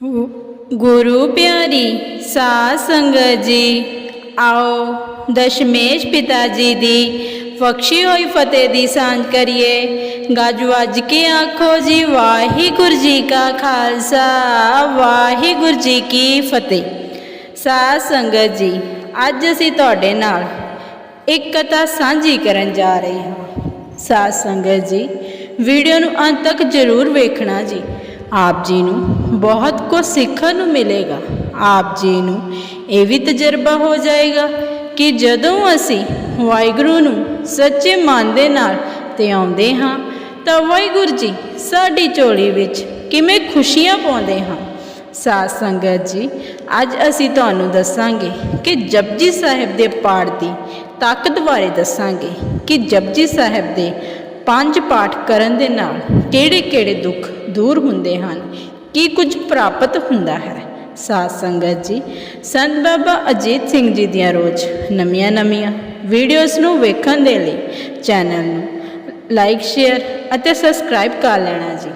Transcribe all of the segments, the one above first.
ਗੁਰੂ ਪਿਆਰੀ, ਸਾਧ ਸੰਗਤ ਜੀ, ਆਓ ਦਸ਼ਮੇਸ਼ ਪਿਤਾ ਜੀ ਦੀ ਬਖਸ਼ੀ ਹੋਈ ਫਤਿਹ ਦੀ ਸਾਂਝ ਕਰੀਏ। ਗੱਜ ਵੱਜ ਕੇ ਆਖੋ ਜੀ, ਵਾਹਿਗੁਰੂ ਜੀ ਕਾ ਖਾਲਸਾ, ਵਾਹਿਗੁਰੂ ਜੀ ਕੀ ਫਤਿਹ। ਸਾਧ ਸੰਗਤ ਜੀ, ਅੱਜ ਅਸੀਂ ਤੁਹਾਡੇ ਨਾਲ ਇੱਕ ਕਥਾ ਸਾਂਝੀ ਕਰਨ ਜਾ ਰਹੇ ਹਾਂ। ਸਾਧ ਸੰਗਤ ਜੀ, ਵੀਡੀਓ ਨੂੰ ਅੰਤ ਤੱਕ ਜ਼ਰੂਰ ਵੇਖਣਾ ਜੀ। ਆਪ ਜੀ ਨੂੰ ਬਹੁਤ ਕੁਝ ਸਿੱਖਣ ਨੂੰ ਮਿਲੇਗਾ। ਆਪ ਜੀ ਨੂੰ ਇਹ ਵੀ ਤਜਰਬਾ ਹੋ ਜਾਏਗਾ ਕਿ ਜਦੋਂ ਅਸੀਂ ਵਾਹਿਗੁਰੂ ਨੂੰ ਸੱਚੇ ਮਨ ਦੇ ਨਾਲ ਤੇ ਆਉਂਦੇ ਹਾਂ, ਤਾਂ ਵਾਹਿਗੁਰੂ ਜੀ ਸਾਡੀ ਝੋਲੀ ਵਿੱਚ ਕਿਵੇਂ ਖੁਸ਼ੀਆਂ ਪਾਉਂਦੇ ਹਾਂ। ਸਾਧ ਸੰਗਤ ਜੀ, ਅੱਜ ਅਸੀਂ ਤੁਹਾਨੂੰ ਦੱਸਾਂਗੇ ਕਿ ਜਪਜੀ ਸਾਹਿਬ ਦੇ ਪਾਠ ਦੀ ਤਾਕਤ ਬਾਰੇ ਦੱਸਾਂਗੇ ਕਿ ਜਪਜੀ ਸਾਹਿਬ ਦੇ ਪੰਜ ਪਾਠ ਕਰਨ ਦੇ ਨਾਲ ਕਿਹੜੇ-ਕਿਹੜੇ ਦੁੱਖ ਦੂਰ ਹੁੰਦੇ ਹਨ? ਕੀ ਕੁਝ ਪ੍ਰਾਪਤ ਹੁੰਦਾ ਹੈ? ਸਾਧ ਸੰਗਤ ਜੀ, ਸੰਤ ਬਾਬਾ ਅਜੀਤ ਸਿੰਘ ਜੀ ਦੀਆਂ ਰੋਜ਼ ਨਵੀਆਂ-ਨਵੀਆਂ ਵੀਡੀਓਜ਼ ਨੂੰ ਵੇਖਣ ਦੇ ਲਈ ਚੈਨਲ ਨੂੰ ਲਾਈਕ ਸ਼ੇਅਰ ਅਤੇ ਸਬਸਕ੍ਰਾਈਬ ਕਰ ਲੈਣਾ ਜੀ।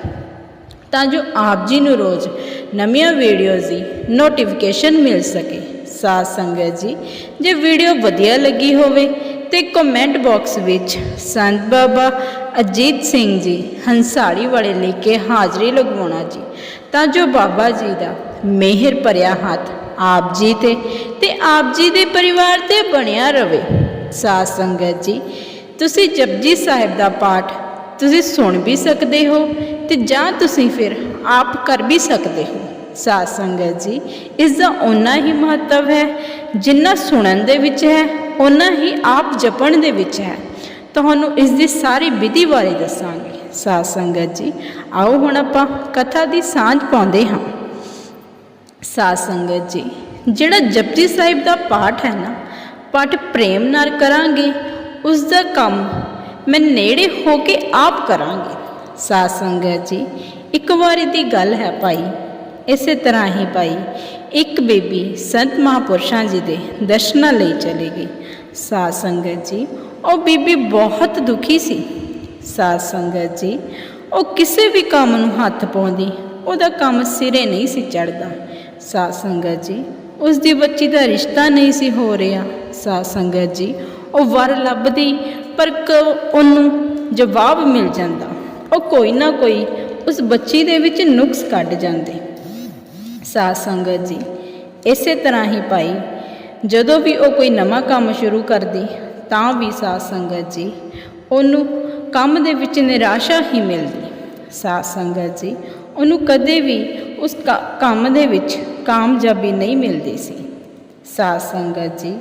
ਤਾਂ ਜੋ ਆਪ ਜੀ ਨੂੰ ਰੋਜ਼ ਨਵੀਆਂ ਵੀਡੀਓਜ਼ ਦੀ ਨੋਟੀਫਿਕੇਸ਼ਨ ਮਿਲ ਸਕੇ। ਸਾਧ ਸੰਗਤ ਜੀ, ਜੇ ਵੀਡੀਓ ਵਧੀਆ ਲੱਗੀ ਹੋਵੇ ਤੇ ਕਮੈਂਟ ਬਾਕਸ ਵਿੱਚ ਸੰਤ ਬਾਬਾ ਅਜੀਤ ਸਿੰਘ ਜੀ ਹੰਸਾੜੀ ਵਾਲੇ ਲਿਖ ਕੇ ਹਾਜ਼ਰੀ ਲਗਵਾਉਣਾ ਜੀ, ਤਾਂ ਜੋ ਬਾਬਾ ਜੀ ਦਾ ਮਿਹਰ ਭਰਿਆ ਹੱਥ ਆਪ ਜੀ ਤੇ ਤੇ ਆਪ ਜੀ ਦੇ ਪਰਿਵਾਰ ਤੇ ਬਣਿਆ ਰਵੇ। ਸਾਧ ਸੰਗਤ ਜੀ, ਤੁਸੀਂ ਜਪਜੀ ਸਾਹਿਬ ਦਾ ਪਾਠ ਤੁਸੀਂ ਸੁਣ ਵੀ ਸਕਦੇ ਹੋ ਤੇ ਜਾਂ ਤੁਸੀਂ ਫਿਰ ਆਪ ਕਰ ਵੀ ਸਕਦੇ ਹੋ। ਸਾਧ ਸੰਗਤ ਜੀ ਇਸ ਦਾ ਓਨਾ ਹੀ ਮਹੱਤਵ ਹੈ, ਜਿੰਨਾ ਸੁਣਨ ਦੇ ਵਿੱਚ ਹੈ, ਓਨਾ ਹੀ ਆਪ ਜਪਣ ਦੇ ਵਿੱਚ ਹੈ। ਤੁਹਾਨੂੰ ਇਸ ਦੀ ਸਾਰੀ ਵਿਧੀ ਬਾਰੇ ਦੱਸਾਂਗੇ। ਸਾਧ ਸੰਗਤ ਜੀ, ਆਓ ਹੁਣ ਆਪਾਂ ਕਥਾ ਦੀ ਸਾਂਝ ਪਾਉਂਦੇ ਹਾਂ। ਸਾਧ ਸੰਗਤ ਜੀ, ਜਿਹੜਾ ਜਪਜੀ ਸਾਹਿਬ ਦਾ ਪਾਠ ਹੈ ਨਾ, ਪਾਠ ਪ੍ਰੇਮ ਨਾਲ ਕਰਾਂਗੇ ਉਸ ਦਾ ਕੰਮ ਮੈਂ ਨੇੜੇ ਹੋ ਕੇ ਆਪ ਕਰਾਂਗੇ। ਸਾਧ ਸੰਗਤ ਜੀ, ਇੱਕ ਵਾਰੀ ਦੀ ਗੱਲ ਹੈ ਭਾਈ ਇਸੇ ਤਰ੍ਹਾਂ ਹੀ ਭਾਈ, ਇੱਕ ਬੇਬੀ ਸੰਤ ਮਹਾਪੁਰਸ਼ਾਂ ਜੀ ਦੇ ਦਰਸ਼ਨਾਂ ਲਈ ਚਲੀ ਗਈ। ਸਾਧ ਸੰਗਤ ਜੀ, ਉਹ ਬੀਬੀ ਬਹੁਤ ਦੁਖੀ ਸੀ। ਸਾਧ ਸੰਗਤ ਜੀ, ਉਹ ਕਿਸੇ ਵੀ ਕੰਮ ਨੂੰ ਹੱਥ ਪਾਉਂਦੀ, ਉਹਦਾ ਕੰਮ ਸਿਰੇ ਨਹੀਂ ਸੀ ਚੜਦਾ ਸਾਧ ਸੰਗਤ ਜੀ ਉਸ ਦੀ ਬੱਚੀ ਦਾ ਰਿਸ਼ਤਾ ਨਹੀਂ ਸੀ ਹੋ ਰਿਹਾ। ਸਾਧ ਸੰਗਤ ਜੀ, ਉਹ ਵਰ ਲੱਭਦੀ, ਪਰ ਉਹਨੂੰ ਜਵਾਬ ਮਿਲ ਜਾਂਦਾ। ਉਹ ਕੋਈ ਨਾ ਕੋਈ ਉਸ ਬੱਚੀ ਦੇ ਵਿੱਚ ਨੁਕਸ ਕੱਢ ਜਾਂਦੇ। ਸਾਧ ਸੰਗਤ ਜੀ। ਇਸੇ ਤਰ੍ਹਾਂ ਹੀ ਭਾਈ, ਜਦੋਂ ਵੀ ਉਹ ਕੋਈ ਨਵਾਂ ਕੰਮ ਸ਼ੁਰੂ ਕਰਦੀ, ਤਾਂ ਵੀ ਸਾਧ ਸੰਗਤ ਜੀ, ਉਹਨੂੰ ਕੰਮ ਦੇ ਵਿੱਚ ਨਿਰਾਸ਼ਾ ਹੀ ਮਿਲਦੀ। ਸਾਧ ਸੰਗਤ ਜੀ, ਉਹਨੂੰ ਕਦੇ ਵੀ ਉਸ ਕ- ਕੰਮ ਦੇ ਵਿੱਚ ਕਾਮਯਾਬੀ ਨਹੀਂ ਮਿਲਦੀ ਸੀ। ਸਾਧ ਸੰਗਤ ਜੀ,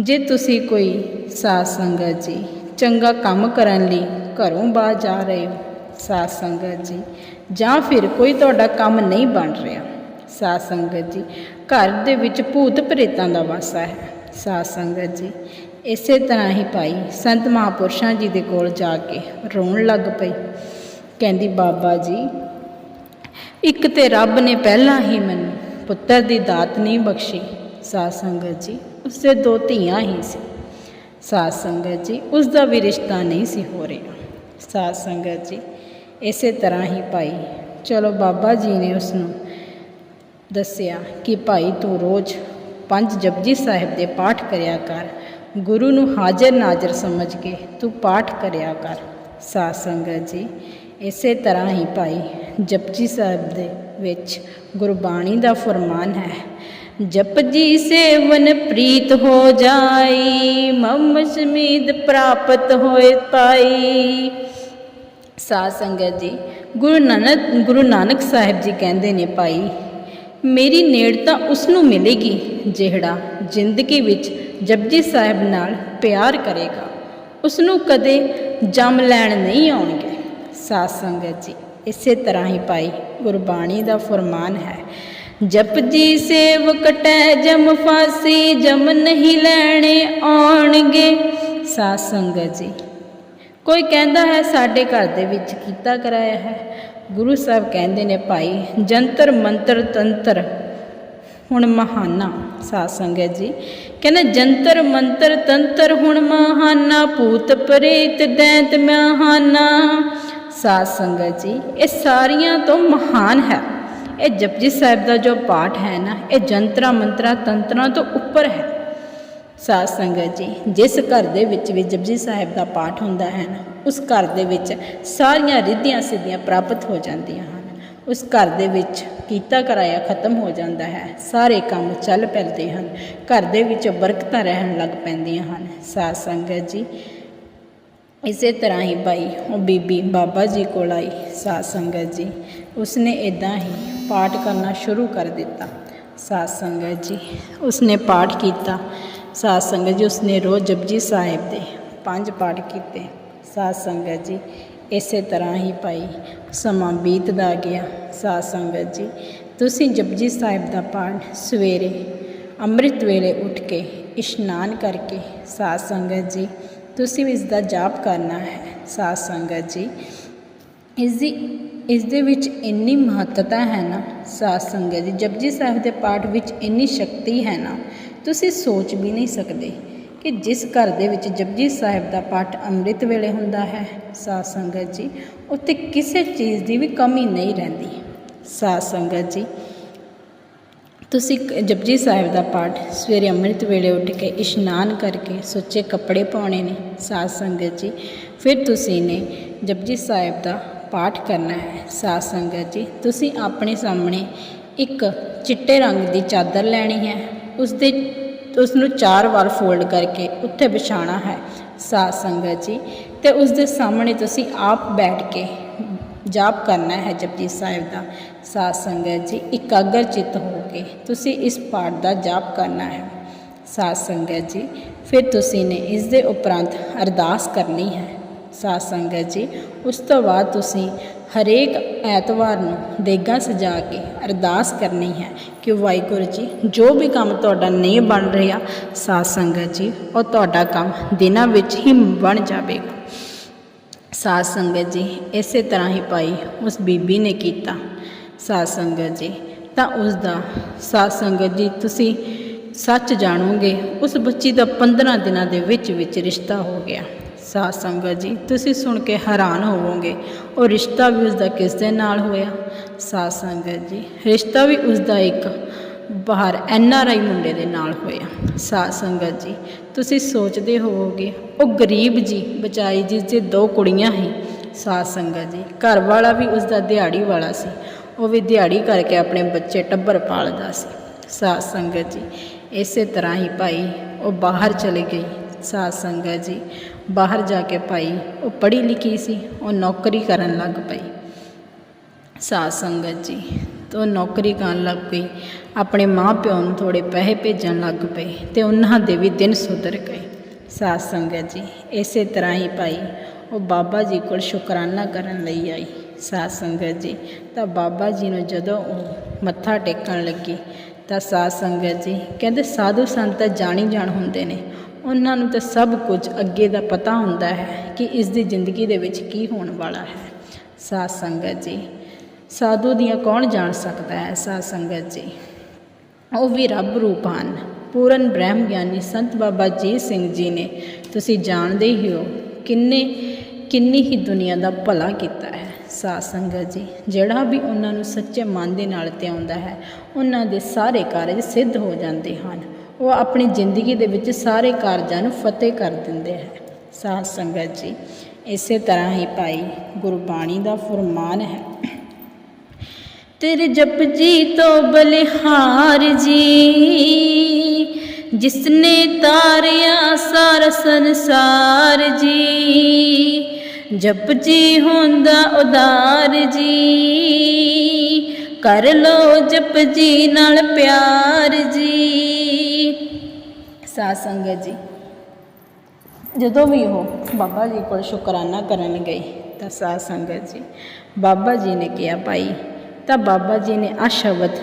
ਜੇ ਤੁਸੀਂ ਕੋਈ ਸਾਧ ਸੰਗਤ ਜੀ, ਚੰਗਾ ਕੰਮ ਕਰਨ ਲਈ ਘਰੋਂ ਬਾਹਰ ਜਾ ਰਹੇ ਹੋ, ਸਾਧ ਸੰਗਤ ਜੀ, ਜਾਂ ਫਿਰ ਕੋਈ ਤੁਹਾਡਾ ਕੰਮ ਨਹੀਂ ਬਣ ਰਿਹਾ ਸਾਧ ਸੰਗਤ ਜੀ, ਘਰ ਦੇ ਵਿੱਚ ਭੂਤ ਪ੍ਰੇਤਾਂ ਦਾ ਵਾਸਾ ਹੈ। ਸਾਧ ਸੰਗਤ ਜੀ, ਇਸੇ ਤਰ੍ਹਾਂ ਹੀ ਪਾਈ ਸੰਤ ਮਹਾਪੁਰਸ਼ਾਂ ਜੀ ਦੇ ਕੋਲ ਜਾ ਕੇ ਰੋਣ ਲੱਗ ਪਈ। ਕਹਿੰਦੀ, ਬਾਬਾ ਜੀ, ਇੱਕ ਤੇ ਰੱਬ ਨੇ ਪਹਿਲਾਂ ਹੀ ਮੈਨੂੰ ਪੁੱਤਰ ਦੀ ਦਾਤ ਨਹੀਂ ਬਖਸ਼ੀ। ਸਾਧ ਸੰਗਤ ਜੀ ਉਸਦੇ ਦੋ ਧੀਆਂ ਹੀ ਸੀ। ਸਾਧ ਸੰਗਤ ਜੀ, ਉਸ ਦਾ ਵੀ ਰਿਸ਼ਤਾ ਨਹੀਂ ਸੀ ਹੋ ਰਿਹਾ। ਸਾਧ ਸੰਗਤ ਜੀ, ਇਸੇ ਤਰ੍ਹਾਂ ਹੀ ਪਾਈ ਚਲੋ ਬਾਬਾ ਜੀ ਨੇ ਉਸ ਨੂੰ ਦੱਸਿਆ ਕਿ ਭਾਈ ਤੂੰ ਰੋਜ਼ ਪੰਜ ਜਪਜੀ ਸਾਹਿਬ ਦੇ ਪਾਠ ਕਰਿਆ ਕਰ। ਗੁਰੂ ਨੂੰ ਹਾਜ਼ਰ ਨਾਜ਼ਰ ਸਮਝ ਕੇ ਤੂੰ ਪਾਠ ਕਰਿਆ ਕਰ। ਸਾਧ ਸੰਗਤ ਜੀ, ਇਸੇ ਤਰ੍ਹਾਂ ਹੀ ਭਾਈ ਜਪਜੀ ਸਾਹਿਬ ਦੇ ਵਿੱਚ ਗੁਰਬਾਣੀ ਦਾ ਫਰਮਾਨ ਹੈ, ਜਪਜੀ ਸੇਵਨ ਪ੍ਰੀਤ ਹੋ ਜਾਈ, ਮਮ ਸਮੀਦ ਪ੍ਰਾਪਤ ਹੋਏ ਪਾਈ। ਸਾਧ ਸੰਗਤ ਜੀ, ਗੁਰੂ ਨਾਨਕ ਗੁਰੂ ਨਾਨਕ ਸਾਹਿਬ ਜੀ ਕਹਿੰਦੇ ਨੇ ਭਾਈ ਮੇਰੀ ਨੇੜਤਾ ਉਸ ਨੂੰ ਮਿਲੇਗੀ, ਜਿਹੜਾ ਜ਼ਿੰਦਗੀ ਵਿੱਚ ਜਪਜੀ ਸਾਹਿਬ ਨਾਲ ਪਿਆਰ ਕਰੇਗਾ। ਉਸ ਨੂੰ ਕਦੇ ਜਮ ਲੈਣ ਨਹੀਂ ਆਉਣਗੇ। ਸਾਧ ਸੰਗਤ ਜੀ, ਇਸੇ ਤਰ੍ਹਾਂ ਹੀ ਭਾਈ ਗੁਰਬਾਣੀ ਦਾ ਫਰਮਾਨ ਹੈ, ਜਪਜੀ ਸੇਵ ਕਟੈ ਜਮ ਫਾਸੀ, ਜਮ ਨਹੀਂ ਲੈਣੇ ਆਉਣਗੇ। ਸਾਧ ਸੰਗਤ ਜੀ, ਕੋਈ ਕਹਿੰਦਾ ਹੈ ਸਾਡੇ ਘਰ ਦੇ ਵਿੱਚ ਕੀਤਾ ਕਰਾਇਆ ਹੈ? ਗੁਰੂ ਸਾਹਿਬ ਕਹਿੰਦੇ ਨੇ ਭਾਈ, ਜੰਤਰ ਮੰਤਰ ਤੰਤਰ। ਹੁਣ ਮਹਾਨਾ ਸਾਧ ਸੰਗਤ ਜੀ। ਕਹਿੰਦੇ ਜੰਤਰ ਮੰਤਰ ਤੰਤਰ ਹੁਣ ਮਹਾਨਾ, ਭੂਤ ਪ੍ਰੇਤ ਦੈਂਤ ਮਹਾਨਾ। ਸਾਧ ਸੰਗਤ ਜੀ, ਇਹ ਸਾਰੀਆਂ ਤੋਂ ਮਹਾਨ ਹੈ। ਇਹ ਜਪਜੀ ਸਾਹਿਬ ਦਾ ਜੋ ਪਾਠ ਹੈ ਨਾ, ਇਹ ਜੰਤਰਾ ਮੰਤਰਾ ਤੰਤਰਾਂ ਤੋਂ ਉੱਪਰ ਹੈ। ਸਾਧ ਸੰਗਤ ਜੀ, ਜਿਸ ਘਰ ਦੇ ਵਿੱਚ ਵੀ ਜਪਜੀ ਸਾਹਿਬ ਦਾ ਪਾਠ ਹੁੰਦਾ ਹੈ ਨਾ, ਉਸ ਘਰ ਦੇ ਵਿੱਚ ਸਾਰੀਆਂ ਰਿੱਧੀਆਂ ਸਿੱਧੀਆਂ ਪ੍ਰਾਪਤ ਹੋ ਜਾਂਦੀਆਂ ਹਨ। ਉਸ ਘਰ ਦੇ ਵਿੱਚ ਕੀਤਾ ਕਰਾਇਆ ਖਤਮ ਹੋ ਜਾਂਦਾ ਹੈ, ਸਾਰੇ ਕੰਮ ਚੱਲ ਪੈਂਦੇ ਹਨ, ਘਰ ਦੇ ਵਿੱਚ ਬਰਕਤਾਂ ਰਹਿਣ ਲੱਗ ਪੈਂਦੀਆਂ ਹਨ। ਸਾਧ ਸੰਗਤ ਜੀ, ਇਸੇ ਤਰ੍ਹਾਂ ਹੀ ਭਾਈ ਉਹ ਬੀਬੀ ਬਾਬਾ ਜੀ ਕੋਲ ਆਈ ਸਾਧ ਸੰਗਤ ਜੀ, ਉਸਨੇ ਇਦਾਂ ਹੀ ਪਾਠ ਕਰਨਾ ਸ਼ੁਰੂ ਕਰ ਦਿੱਤਾ। ਸਾਧ ਸੰਗਤ ਜੀ, ਉਸਨੇ ਪਾਠ ਕੀਤਾ। ਸਾਧ ਸੰਗਤ ਜੀ, ਉਸਨੇ ਰੋਜ਼ ਜਪਜੀ ਸਾਹਿਬ ਦੇ ਪੰਜ ਪਾਠ ਕੀਤੇ। ਸਾਧ ਸੰਗਤ ਜੀ, ਇਸੇ ਤਰ੍ਹਾਂ ਹੀ ਭਾਈ ਸਮਾਂ ਬੀਤਦਾ ਗਿਆ। ਸਾਧ ਸੰਗਤ ਜੀ, ਤੁਸੀਂ ਜਪਜੀ ਸਾਹਿਬ ਦਾ ਪਾਠ ਸਵੇਰੇ, ਅੰਮ੍ਰਿਤ ਵੇਲੇ ਉੱਠ ਕੇ ਇਸ਼ਨਾਨ ਕਰਕੇ ਸਾਧ ਸੰਗਤ ਜੀ, ਤੁਸੀਂ ਵੀ ਇਸ ਦਾ ਜਾਪ ਕਰਨਾ ਹੈ। ਸਾਧ ਸੰਗਤ ਜੀ, ਇਸ ਦੀ, ਇਸ ਦੇ ਵਿੱਚ ਇੰਨੀ ਮਹੱਤਤਾ ਹੈ ਨਾ, ਸਾਧ ਸੰਗਤ ਜੀ, ਜਪਜੀ ਸਾਹਿਬ ਦੇ ਪਾਠ ਵਿੱਚ ਇੰਨੀ ਸ਼ਕਤੀ ਹੈ ਨਾ ਤੁਸੀਂ ਸੋਚ ਵੀ ਨਹੀਂ ਸਕਦੇ ਕਿ ਜਿਸ ਘਰ ਦੇ ਵਿੱਚ ਜਪਜੀ ਸਾਹਿਬ ਦਾ ਪਾਠ ਅੰਮ੍ਰਿਤ ਵੇਲੇ ਹੁੰਦਾ ਹੈ, ਸਾਧ ਸੰਗਤ ਜੀ, ਉੱਥੇ ਕਿਸੇ ਚੀਜ਼ ਦੀ ਵੀ ਕਮੀ ਨਹੀਂ ਰਹਿੰਦੀ। ਸਾਧ ਸੰਗਤ ਜੀ, ਤੁਸੀਂ ਕ- ਜਪਜੀ ਸਾਹਿਬ ਦਾ ਪਾਠ ਸਵੇਰੇ ਅੰਮ੍ਰਿਤ ਵੇਲੇ ਉੱਠ ਕੇ ਇਸ਼ਨਾਨ ਕਰਕੇ ਸੁੱਚੇ ਕੱਪੜੇ ਪਾਉਣੇ ਨੇ, ਸਾਧ ਸੰਗਤ ਜੀ, ਫਿਰ ਤੁਸੀਂ ਨੇ ਜਪਜੀ ਸਾਹਿਬ ਦਾ ਪਾਠ ਕਰਨਾ ਹੈ। ਸਾਧ ਸੰਗਤ ਜੀ, ਤੁਸੀਂ ਆਪਣੇ ਸਾਹਮਣੇ ਇੱਕ ਚਿੱਟੇ ਰੰਗ ਦੀ ਚਾਦਰ ਲੈਣੀ ਹੈ। ਉਸ ਦੇ ਉਸ ਨੂੰ ਚਾਰ ਵਾਰ ਫੋਲਡ ਕਰਕੇ ਉੱਥੇ ਵਿਛਾਣਾ ਹੈ। ਸਾਧ ਸੰਗਤ ਜੀ, ਤੇ ਉਸ ਦੇ ਸਾਹਮਣੇ ਤੁਸੀਂ ਆਪ ਬੈਠ ਕੇ ਜਾਪ ਕਰਨਾ ਹੈ ਜਪਜੀ ਸਾਹਿਬ ਦਾ। ਸਾਧ ਸੰਗਤ ਜੀ ਇਕਾਗਰ ਚਿੱਤ ਹੋ ਕੇ ਤੁਸੀਂ ਇਸ ਪਾਠ ਦਾ ਜਾਪ ਕਰਨਾ ਹੈ। ਸਾਧ ਸੰਗਤ ਜੀ, ਫਿਰ ਤੁਸੀਂ ਨੇ ਇਸ ਦੇ ਉਪਰੰਤ ਅਰਦਾਸ ਕਰਨੀ ਹੈ। ਸਾਧ ਸੰਗਤ ਜੀ, ਉਸ ਤੋਂ ਬਾਅਦ ਤੁਸੀਂ ਹਰੇਕ ਐਤਵਾਰ ਨੂੰ ਦੇਗਾ ਸਜਾ ਕੇ ਅਰਦਾਸ ਕਰਨੀ ਹੈ ਕਿ ਵਾਹਿਗੁਰੂ ਜੀ, ਜੋ ਵੀ ਕੰਮ ਤੁਹਾਡਾ ਨਹੀਂ ਬਣ ਰਿਹਾ, ਸਾਧ ਸੰਗਤ ਜੀ, ਉਹ ਤੁਹਾਡਾ ਕੰਮ ਦਿਨਾਂ ਵਿੱਚ ਹੀ ਬਣ ਜਾਵੇਗਾ। ਸਾਧ ਸੰਗਤ ਜੀ, ਇਸੇ ਤਰ੍ਹਾਂ ਹੀ ਭਾਈ ਉਸ ਬੀਬੀ ਨੇ ਕੀਤਾ। ਸਾਧ ਸੰਗਤ ਜੀ, ਤਾਂ ਉਸ ਦਾ ਸਾਧ ਸੰਗਤ ਜੀ, ਤੁਸੀਂ ਸੱਚ ਜਾਣੋਗੇ, ਉਸ ਬੱਚੀ ਦਾ 15 ਦਿਨਾਂ ਦੇ ਵਿੱਚ ਵਿੱਚ ਰਿਸ਼ਤਾ ਹੋ ਗਿਆ। ਸਾਧ ਸੰਗਤ ਜੀ, ਤੁਸੀਂ ਸੁਣ ਕੇ ਹੈਰਾਨ ਹੋਵੋਗੇ, ਉਹ ਰਿਸ਼ਤਾ ਵੀ ਉਸ ਦਾ ਕਿਸ ਦੇ ਨਾਲ ਹੋਇਆ? ਸਾਧ ਸੰਗਤ ਜੀ, ਰਿਸ਼ਤਾ ਵੀ ਉਸ ਦਾ ਇੱਕ ਬਾਹਰ ਐਨ ਆਰ ਆਈ ਮੁੰਡੇ ਦੇ ਨਾਲ ਹੋਇਆ। ਸਾਧ ਸੰਗਤ ਜੀ, ਤੁਸੀਂ ਸੋਚਦੇ ਹੋਵੋਗੇ, ਉਹ ਗਰੀਬ ਜੀ ਬਚਾਈ ਜਿਸ ਦੇ ਦੋ ਕੁੜੀਆਂ ਸੀ। ਸਾਧ ਸੰਗਤ ਜੀ, ਘਰ ਵਾਲਾ ਵੀ ਉਸ ਦਾ ਦਿਹਾੜੀ ਵਾਲਾ ਸੀ। ਉਹ ਵੀ ਦਿਹਾੜੀ ਕਰਕੇ ਆਪਣੇ ਬੱਚੇ ਟੱਬਰ ਪਾਲਦਾ ਸੀ। ਸਾਧ ਸੰਗਤ ਜੀ, ਇਸੇ ਤਰ੍ਹਾਂ ਹੀ ਭਾਈ, ਉਹ ਬਾਹਰ ਚਲੇ ਗਈ। ਸਾਧ ਸੰਗਤ ਜੀ ਬਾਹਰ ਜਾ ਕੇ ਭਾਈ ਉਹ ਪੜ੍ਹੀ ਲਿਖੀ ਸੀ। ਉਹ ਨੌਕਰੀ ਕਰਨ ਲੱਗ ਪਈ। ਸਾਧ ਸੰਗਤ ਜੀ ਤੋਂ ਨੌਕਰੀ ਕਰਨ ਲੱਗ ਪਈ। ਆਪਣੇ ਮਾਂ ਪਿਓ ਨੂੰ ਥੋੜੇ ਪੈਸੇ ਭੇਜਣ ਲੱਗ ਪਏ ਤੇ ਉਹਨਾਂ ਦੇ ਵੀ ਦਿਨ ਸੁਧਰ ਗਏ। ਸਾਧ ਸੰਗਤ ਜੀ, ਇਸੇ ਤਰ੍ਹਾਂ ਹੀ ਭਾਈ, ਉਹ ਬਾਬਾ ਜੀ ਕੋਲ ਸ਼ੁਕਰਾਨਾ ਕਰਨ ਲਈ ਆਈ। ਸਾਧ ਸੰਗਤ ਜੀ, ਤਾਂ ਬਾਬਾ ਜੀ ਨੂੰ ਜਦੋਂ ਉਹ ਮੱਥਾ ਟੇਕਣ ਲੱਗੀ, ਤਾਂ ਸਾਧ ਸੰਗਤ ਜੀ ਕਹਿੰਦੇ, ਸਾਧੂ ਸੰਤ ਤਾਂ ਜਾਣੀ ਜਾਣ ਹੁੰਦੇ ਨੇ। ਉਹਨਾਂ ਨੂੰ ਤਾਂ ਸਭ ਕੁਝ ਅੱਗੇ ਦਾ ਪਤਾ ਹੁੰਦਾ ਹੈ ਕਿ ਇਸ ਦੀ ਜ਼ਿੰਦਗੀ ਦੇ ਵਿੱਚ ਕੀ ਹੋਣ ਵਾਲਾ ਹੈ। ਸਾਧ ਸੰਗਤ ਜੀ, ਸਾਧੂ ਦੀਆਂ ਕੌਣ ਜਾਣ ਸਕਦਾ ਹੈ? ਸਾਧ ਸੰਗਤ ਜੀ, ਉਹ ਵੀ ਰੱਬ ਰੂਪ ਹਨ। ਪੂਰਨ ਬ੍ਰਹਮ ਗਿਆਨੀ ਸੰਤ ਬਾਬਾ ਜੀ ਸਿੰਘ ਜੀ ਨੇ। ਤੁਸੀਂ ਜਾਣਦੇ ਹੀ ਹੋ ਕਿੰਨੇ, ਕਿੰਨੀ ਹੀ ਦੁਨੀਆ ਦਾ ਭਲਾ ਕੀਤਾ ਹੈ। ਸਾਧ ਸੰਗਤ ਜੀ, ਜਿਹੜਾ ਵੀ ਉਹਨਾਂ ਨੂੰ ਸੱਚੇ ਮਨ ਦੇ ਨਾਲ ਤੇ ਆਉਂਦਾ ਹੈ, ਉਹਨਾਂ ਦੇ ਸਾਰੇ ਕਾਰਜ ਸਿੱਧ ਹੋ ਜਾਂਦੇ ਹਨ। ਉਹ ਆਪਣੀ ਜ਼ਿੰਦਗੀ ਦੇ ਵਿੱਚ ਸਾਰੇ ਕਾਰਜਾਂ ਨੂੰ ਫਤਿਹ ਕਰ ਦਿੰਦੇ ਹੈ। ਸਾਧ ਸੰਗਤ ਜੀ, ਇਸੇ ਤਰ੍ਹਾਂ ਹੀ ਭਾਈ ਗੁਰਬਾਣੀ ਦਾ ਫਰਮਾਨ ਹੈ। ਤੇਰੇ ਜਪ ਜੀ ਤੋਂ ਬਲਿਹਾਰ ਜੀ, ਜਿਸਨੇ ਤਾਰਿਆ ਸਾਰਾ ਸੰਸਾਰ ਜੀ, ਜਪ ਜੀ ਹੁੰਦਾ ਉਦਾਰ ਜੀ, ਕਰ ਲੋ ਜਪ ਜੀ ਨਾਲ ਪਿਆਰ ਜੀ। ਸਾਧ ਸੰਗਤ ਜੀ। ਜਦੋਂ ਵੀ ਉਹ ਬਾਬਾ ਜੀ ਕੋਲ ਸ਼ੁਕਰਾਨਾ ਕਰਨ ਗਈ ਤਾਂ ਸਾਧ ਸੰਗਤ ਜੀ, ਬਾਬਾ ਜੀ ਨੇ ਕਿਹਾ, ਭਾਈ, ਤਾਂ ਬਾਬਾ ਜੀ ਨੇ ਆ ਸ਼ਬਦ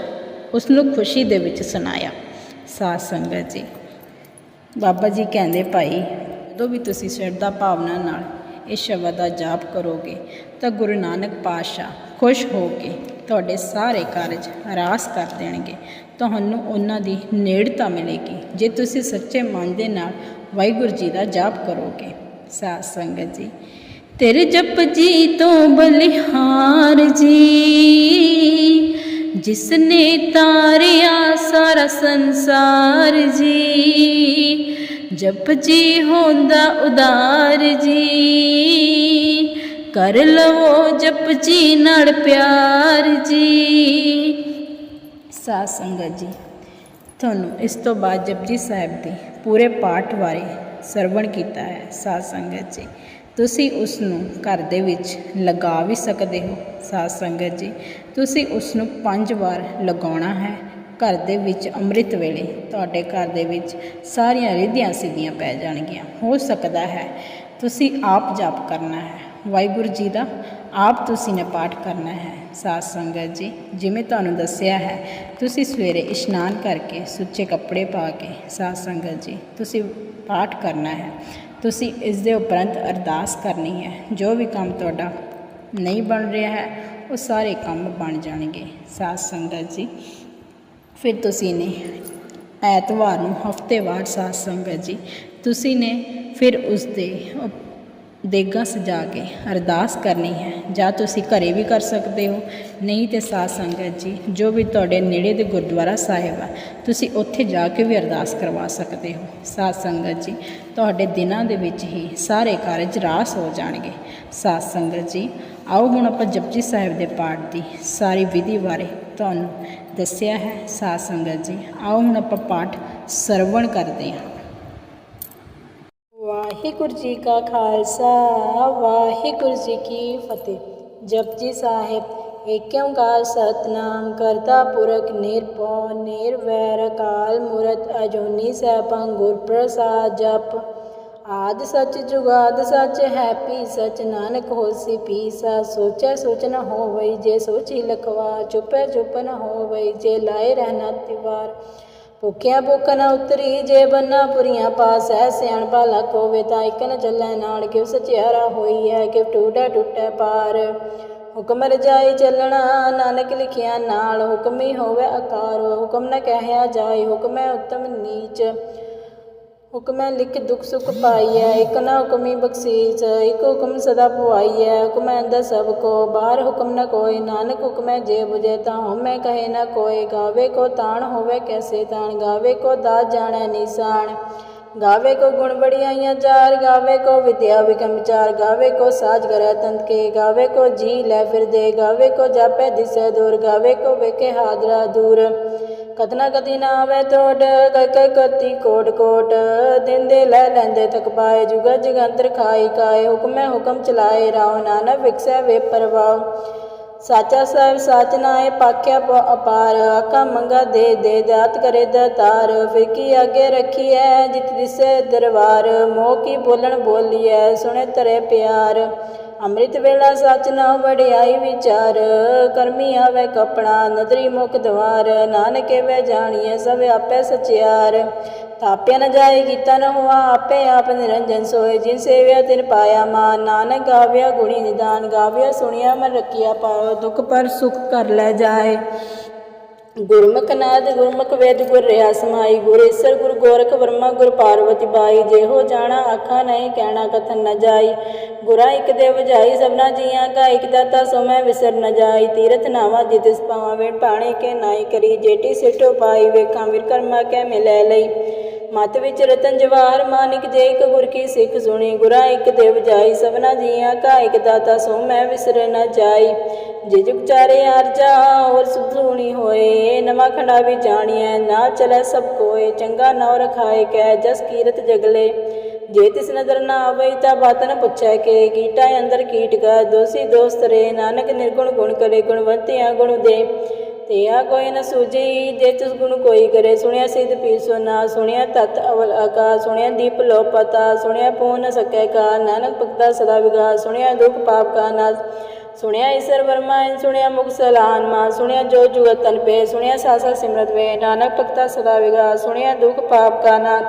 ਉਸ ਨੂੰ ਖੁਸ਼ੀ ਦੇ ਵਿੱਚ ਸੁਣਾਇਆ। ਸਾਧ ਸੰਗਤ ਜੀ, ਬਾਬਾ ਜੀ ਕਹਿੰਦੇ, ਭਾਈ, ਜਦੋਂ ਵੀ ਤੁਸੀਂ ਸ਼ਰਧਾ ਭਾਵਨਾ ਨਾਲ ਇਸ ਸ਼ਬਦ ਦਾ ਜਾਪ ਕਰੋਗੇ, ਤਾਂ ਗੁਰੂ ਨਾਨਕ ਪਾਤਸ਼ਾਹ ਖੁਸ਼ ਹੋ ਕੇ ਤੁਹਾਡੇ ਸਾਰੇ ਕਾਰਜ ਰਾਸ ਕਰ ਦੇਣਗੇ। ਤੁਹਾਨੂੰ ਉਹਨਾਂ ਦੀ ਨੇੜਤਾ ਮਿਲੇਗੀ, ਜੇ ਤੁਸੀਂ ਸੱਚੇ ਮਨ ਦੇ ਨਾਲ ਵਾਹਿਗੁਰੂ ਜੀ ਦਾ ਜਾਪ ਕਰੋਗੇ। ਸਾਧ ਸੰਗਤ ਜੀ, ਤੇਰੇ ਜਪ ਜੀ ਤੋਂ ਬਲਿਹਾਰ ਜੀ ਜਿਸ ਨੇ ਤਾਰਿਆ ਸਾਰਾ ਸੰਸਾਰ ਜੀ, ਜਪ ਜੀ ਹੁੰਦਾ ਉਦਾਰ ਜੀ, ਕਰ ਲਵੋ ਜਪ ਜੀ ਨਾਲ ਪਿਆਰ ਜੀ ਸਾਧ ਸੰਗਤ ਜੀ, ਤੁਹਾਨੂੰ ਇਸ ਤੋਂ ਬਾਅਦ ਜਪਜੀ ਸਾਹਿਬ ਦੇ ਪੂਰੇ ਪਾਠ ਬਾਰੇ ਸਰਵਣ ਕੀਤਾ ਹੈ ਸਾਧ ਸੰਗਤ ਜੀ। ਤੁਸੀਂ ਉਸ ਨੂੰ ਘਰ ਦੇ ਵਿੱਚ ਲਗਾ ਵੀ ਸਕਦੇ ਹੋ ਸਾਧ ਸੰਗਤ ਜੀ। ਤੁਸੀਂ ਉਸ ਨੂੰ ਪੰਜ ਵਾਰ ਲਗਾਉਣਾ ਹੈ, ਘਰ ਦੇ ਵਿੱਚ ਅੰਮ੍ਰਿਤ ਵੇਲੇ ਤੁਹਾਡੇ ਘਰ ਦੇ ਵਿੱਚ ਸਾਰੀਆਂ ਰਿੱਧੀਆਂ ਸਿੱਧੀਆਂ ਪੈ ਜਾਣਗੀਆਂ। ਹੋ ਸਕਦਾ ਹੈ ਤੁਸੀਂ ਆਪ ਜਪ ਕਰਨਾ ਹੈ। ਵਾਹਿਗੁਰੂ ਜੀ ਦਾ, ਆਪ ਤੁਸੀਂ ਨੇ ਪਾਠ ਕਰਨਾ ਹੈ। ਸਾਧ ਸੰਗਤ ਜੀ, ਜਿਵੇਂ ਤੁਹਾਨੂੰ ਦੱਸਿਆ ਹੈ, ਤੁਸੀਂ ਸਵੇਰੇ ਇਸ਼ਨਾਨ ਕਰਕੇ ਸੁੱਚੇ ਕੱਪੜੇ ਪਾ ਕੇ ਸਾਧ ਸੰਗਤ ਜੀ, ਤੁਸੀਂ ਪਾਠ ਕਰਨਾ ਹੈ। ਤੁਸੀਂ ਇਸ ਦੇ ਉਪਰੰਤ ਅਰਦਾਸ ਕਰਨੀ ਹੈ। ਜੋ ਵੀ ਕੰਮ ਤੁਹਾਡਾ ਨਹੀਂ ਬਣ ਰਿਹਾ ਹੈ, ਉਹ ਸਾਰੇ ਕੰਮ ਬਣ ਜਾਣਗੇ। ਸਾਧ ਸੰਗਤ ਜੀ, ਫਿਰ ਤੁਸੀਂ ਨੇ ਐਤਵਾਰ ਨੂੰ ਹਫਤੇਵਾਰ ਸਾਧ ਸੰਗਤ ਜੀ, ਤੁਸੀਂ ਨੇ ਫਿਰ ਉਸ ਦੇ ਦੇਗਾਂ ਸਜਾ ਕੇ ਅਰਦਾਸ ਕਰਨੀ ਹੈ। ਜਾਂ ਤੁਸੀਂ ਘਰੇ ਵੀ ਕਰ ਸਕਦੇ ਹੋ। ਨਹੀਂ ਤੇ ਸਾਧ ਸੰਗਤ ਜੀ, ਜੋ ਵੀ ਤੁਹਾਡੇ ਨੇੜੇ ਦੇ ਗੁਰਦੁਆਰਾ ਸਾਹਿਬ ਆ, ਤੁਸੀਂ ਉੱਥੇ ਜਾ ਕੇ ਵੀ ਅਰਦਾਸ ਕਰਵਾ ਸਕਦੇ ਹੋ। ਸਾਧ ਸੰਗਤ ਜੀ, ਤੁਹਾਡੇ ਦਿਨਾਂ ਦੇ ਵਿੱਚ ਹੀ ਸਾਰੇ ਕਾਰਜ ਰਾਸ ਹੋ ਜਾਣਗੇ। ਸਾਧ ਸੰਗਤ ਜੀ, ਆਓ ਹੁਣ ਆਪਾਂ ਜਪਜੀ ਸਾਹਿਬ ਦੇ ਪਾਠ ਦੀ ਸਾਰੀ ਵਿਧੀ ਬਾਰੇ ਤੁਹਾਨੂੰ ਦੱਸਿਆ ਹੈ। ਸਾਧ ਸੰਗਤ ਜੀ, ਆਓ ਹੁਣ ਆਪਾਂ ਪਾਠ ਸਰਵਣ ਕਰਦੇ ਹਾਂ। ਵਾਹਿਗੁਰੂ ਜੀ ਕਾ ਖਾਲਸਾ ਵਾਹਿਗੁਰੂ ਜੀ ਕੀ ਫਤਿਹ ਜਪਜੀ ਸਾਹਿਬ ਏਕ ਓੰਕਾਰ ਸਤਨਾਮ ਕਰਤਾ ਪੁਰਖ ਨਿਰਭਉ ਨਿਰਵੈਰ ਅਕਾਲ ਮੂਰਤ ਅਜੂਨੀ ਸੈਭੰ ਗੁਰ ਪ੍ਰਸਾਦ ਜਪ ਆਦ ਸੱਚ ਜੁਗਾਦ ਸੱਚ ਹੈ ਪੀ ਸੱਚ ਨਾਨਕ ਹੋਸੀ ਪੀਸਾ ਸੋਚੈ ਸੋਚ ਨ ਹੋਵਈ ਜੇ ਸੋਚੀ ਲਖਵਾ ਚੁਪੈ ਚੁਪ ਨ ਹੋਵਈ ਜੇ ਲਾਏ ਰਹਿਣਾ ਤਿਵਾਰ ਭੁੱਖਿਆ ਭੁੱਖ ਨਾ ਉਤਰੀ, ਜੇ ਬੰਨਾ ਪੁਰੀਆਂ ਪਾਸ ਹੈ ਸਿਆਣ ਲੱਖ ਹੋਵੇ ਤਾਂ ਇੱਕ ਨ ਚੱਲੈ ਨਾਲ ਕਿਵ ਸਚਿਆਰਾ ਹੋਈ ਹੈ ਕਿਵ ਟੂਟੈ ਟੁੱਟੈ ਪਾਰ। ਹੁਕਮ ਰਜਾਈ ਚੱਲਣਾ, ਨਾਨਕ ਲਿਖਿਆ ਨਾਲ, ਹੁਕਮੀ ਹੋਵੇ ਆਕਾਰ, ਹੁਕਮ ਨ ਕਹਿਆ ਜਾਏ, ਹੁਕਮੈ ਹੈ ਉਤਮ ਨੀਚ। ਹੁਕਮੈ ਲਿਖ ਦੁਖ ਸੁਖ ਪਾਈਐ, ਇਕ ਨਾ ਹੁਕਮੀ ਬਖਸ਼ੀਸ ਇਕ ਹੁਕਮ ਸਦਾ ਪੁਆਈਐ, ਹੁਕਮੈ ਅੰਦਰ ਸਭ ਕੋ, ਬਾਹਰ ਹੁਕਮ ਨ ਕੋਈ, ਨਾਨਕ ਹੁਕਮੈ ਜੇ 부ਜੈ ਤਾਂ ਹਉਮੈ ਕਹੇ ਨ ਕੋਇ ਗਾਵੇ ਕੋ ਤਾਣ ਹੋਵੇ ਕੈਸੇ ਤਾਣ, ਗਾਵੇ ਕੋ ਦਾ ਜਾਣੈ ਨਿਸ਼ਾਨ, ਗਾਵੇ ਕੋ ਗੁਣ ਬੜੀਆਈਆਂ ਚਾਰ, ਗਾਵੇ ਕੋ ਵਿਦਿਆ ਵਿਕਮ ਵਿਚਾਰ, ਗਾਵੇ ਕੋ ਸਾਜ ਕਰੈ ਤੰਤ ਕੇ, ਗਾਵੇ ਕੋ ਜੀ ਲੈ ਫਿਰ ਦੇ ਗਾਵੇ ਕੋ ਜਾਪੈ ਦਿਸੈ ਦੂਰ, ਗਾਵੇ ਕੋ ਵੇਖੇ ਹਾਦਰਾ ਦੂਰ। ਕਤਨਾ ਕਤੀ ਨਾ ਆਵੇ ਤੋੜ ਕੈ ਕੈ ਕਤੀ ਕੋਟ ਕੋਟ। ਦਿੰਦੇ ਲੈ ਲੈਂਦੇ ਤਕ ਪਾਏ ਜੁਗਾ ਜਗੰਤਰ ਖਾਈ ਕਾਏ ਹੁਕਮੈ ਹੁਕਮ ਚਲਾਏ ਰਾਉ ਨਾਨਕ ਵਿਕਸੈ ਵੇ ਪਰਵਾਉ ਸਾਚਾ ਸਾਹਿਬ ਸਾਚ ਨਾਏ, ਪਾਖਿਆ ਪ ਅਪਾਰ। ਆਕਾ ਮੰਗਾ ਦੇ ਦੇ ਦਾਤ ਕਰੇ ਦਾਤਾਰ। ਫਿਰ ਕੀ ਆਗੇ ਰੱਖੀਐ, ਜਿਤ ਦਿਸੇ ਦਰਬਾਰ। ਮੋਹ ਕੀ ਬੋਲਣ ਬੋਲੀਐ, ਸੁਣੇ ਤਰੇ ਪਿਆਰ। ਅੰਮ੍ਰਿਤ ਵੇਲਾ ਸਚ ਨਾ ਵਡਿਆਈ ਵਿਚਾਰ, ਕਰਮੀ ਆਵੇ ਕਪੜਾ, ਨਦਰੀ ਮੁਖ ਦਵਾਰ, ਨਾਨਕੇ ਵੇ ਜਾਣੀਐ ਸਭ ਆਪੇ ਸਚਿਆਰ। ਤਾਪਿਆ ਨ ਜਾਏ ਕੀਤਾ ਨ ਹੋਆ ਆਪੇ ਆਪ ਨਿਰੰਜਨ ਸੋਏ, ਜਿਨ ਸੇਵਿਆ ਤਿਨ ਪਾਇਆ ਮਾਨ। ਨਾਨਕ ਗਾਵਿਆ ਗੁਣੀ ਨਿਦਾਨ, ਗਾਵਿਆ ਸੁਣਿਆ ਮਨ ਰਖਿਆ ਪਾਇਓ ਦੁਖ ਪਰ ਸੁਖ ਕਰ ਲੈ ਜਾਏ। ਗੁਰਮੁਖ ਨਾਦ, ਗੁਰਮੁਖ ਵੇਦ, ਗੁਰ ਰਿਆ ਸਮਾਈ, ਗੁਰ ਗੁਰ ਗੋਰਖ ਵਰਮਾ, ਗੁਰ ਪਾਰਵਤੀ ਬਾਈ, ਜਿਹੋ ਜਾਣਾ ਆਖਾ ਨਹੀਂ, ਕਹਿਣਾ ਕਥਨ ਨ ਜਾਈ। ਗੁਰਾ ਇਕ ਦੇ ਵਜਾਈ, ਸਭਨਾ ਜੀਆਂ ਕਾ ਇਕ ਦਾਤਾ, ਸੋ ਮੈਂ ਵਿਸਰ ਨ ਜਾਈ। ਤੀਰਥ ਨਾਵਾ ਜਿਤਿਸ ਪਾਵਾਂ ਵੇ ਪਾਣੀ ਕੇ ਨਾਈ ਕਰੀ ਜੇਟੀ ਸਿਟੋ ਪਾਈ, ਵੇਖਾਂ ਵਿਰਕਰਮਾ ਕਰਮਾ ਕੇ ਮਿਲੈ ਲਈ। ਮਤ ਵਿੱਚ ਰਤਨ ਜਵਾਰ, ਮਾਨਿਕ ਜੇ ਇੱਕ ਗੁਰ ਕੀ ਸਿੱਖ ਸੁਣੀ, ਗੁਰਾ ਇੱਕ ਦੇਵ ਜਾਈ, ਸਭਨਾ ਜੀਆਂ ਕਾ ਇੱਕ ਦਾਤਾ ਸੋ ਮੈਂ ਵਿਸਰ ਨਾ ਜਾਈ। ਜੇ ਜੁਗ ਚਾਰੇ ਅਰਜਾ ਹੋਰ ਸੁਧੂਣੀ ਹੋਏ, ਨਵਾਂ ਖੰਡਾ ਵੀ ਜਾਣੀਐ ਨਾ ਚਲੈ ਸਭ ਕੋਏ, ਚੰਗਾ ਨੌ ਰਖਾਏ ਕੈ, ਜਸ ਕੀਰਤ ਜਗਲੇ। ਜੇ ਤਿਸ ਨਦਰ ਨਾ ਆਵੇ ਤਾਂ ਬਾਤ ਪੁੱਛੈ ਕੇ, ਕੀਟਾ ਅੰਦਰ ਕੀਟ ਗਾ, ਦੋਸੀ ਦੋਸਤ ਰੇ, ਨਾਨਕ ਨਿਰਗੁਣ ਗੁਣ ਕਰੇ, ਗੁਣਵੰਤਿਆ ਗੁਣ ਦੇ। ਤੇ ਕੋਈ ਨ ਸੂਜੀ ਜੇ ਤਿਸ ਗੁਣ ਕੋਈ ਕਰੇ, ਸੁਣਿਆ ਸਿਧ ਪੀ ਸੁਨਾ ਸੁਣਿਆ ਤਤ ਅਵਲ ਆਕਾ, ਸੁਣਿਆ ਦੀਪ ਲੋ ਪਤਾ, ਸੁਣਿਆ ਪੂਨ ਨ ਸਕੈ ਕਾ, ਨਾਨਕ ਭਗਤਾ ਸਦਾ ਵਿਗਾ, ਸੁਣਿਆ ਦੁਖ ਪਾਪ ਕਾ ਨਾਸ, ਸੁਣਿਆ ਈਸ਼ਰ ਵਰਮਾ ਸੁਣਿਆ ਮੁਖ ਸਲਾਨ ਮਾ, ਸੁਣਿਆ ਜੋ ਜੁਗਤ ਤਨ ਪੇ, ਸੁਣਿਆ ਸਾਸਾ ਸਿਮਰਤ ਵੇ, ਨਾਨਕ ਭਗਤਾ ਸਦਾ ਵਿਗਾ, ਸੁਣਿਆ ਦੁਖ ਪਾਪ ਕਾ ਨਾਸ,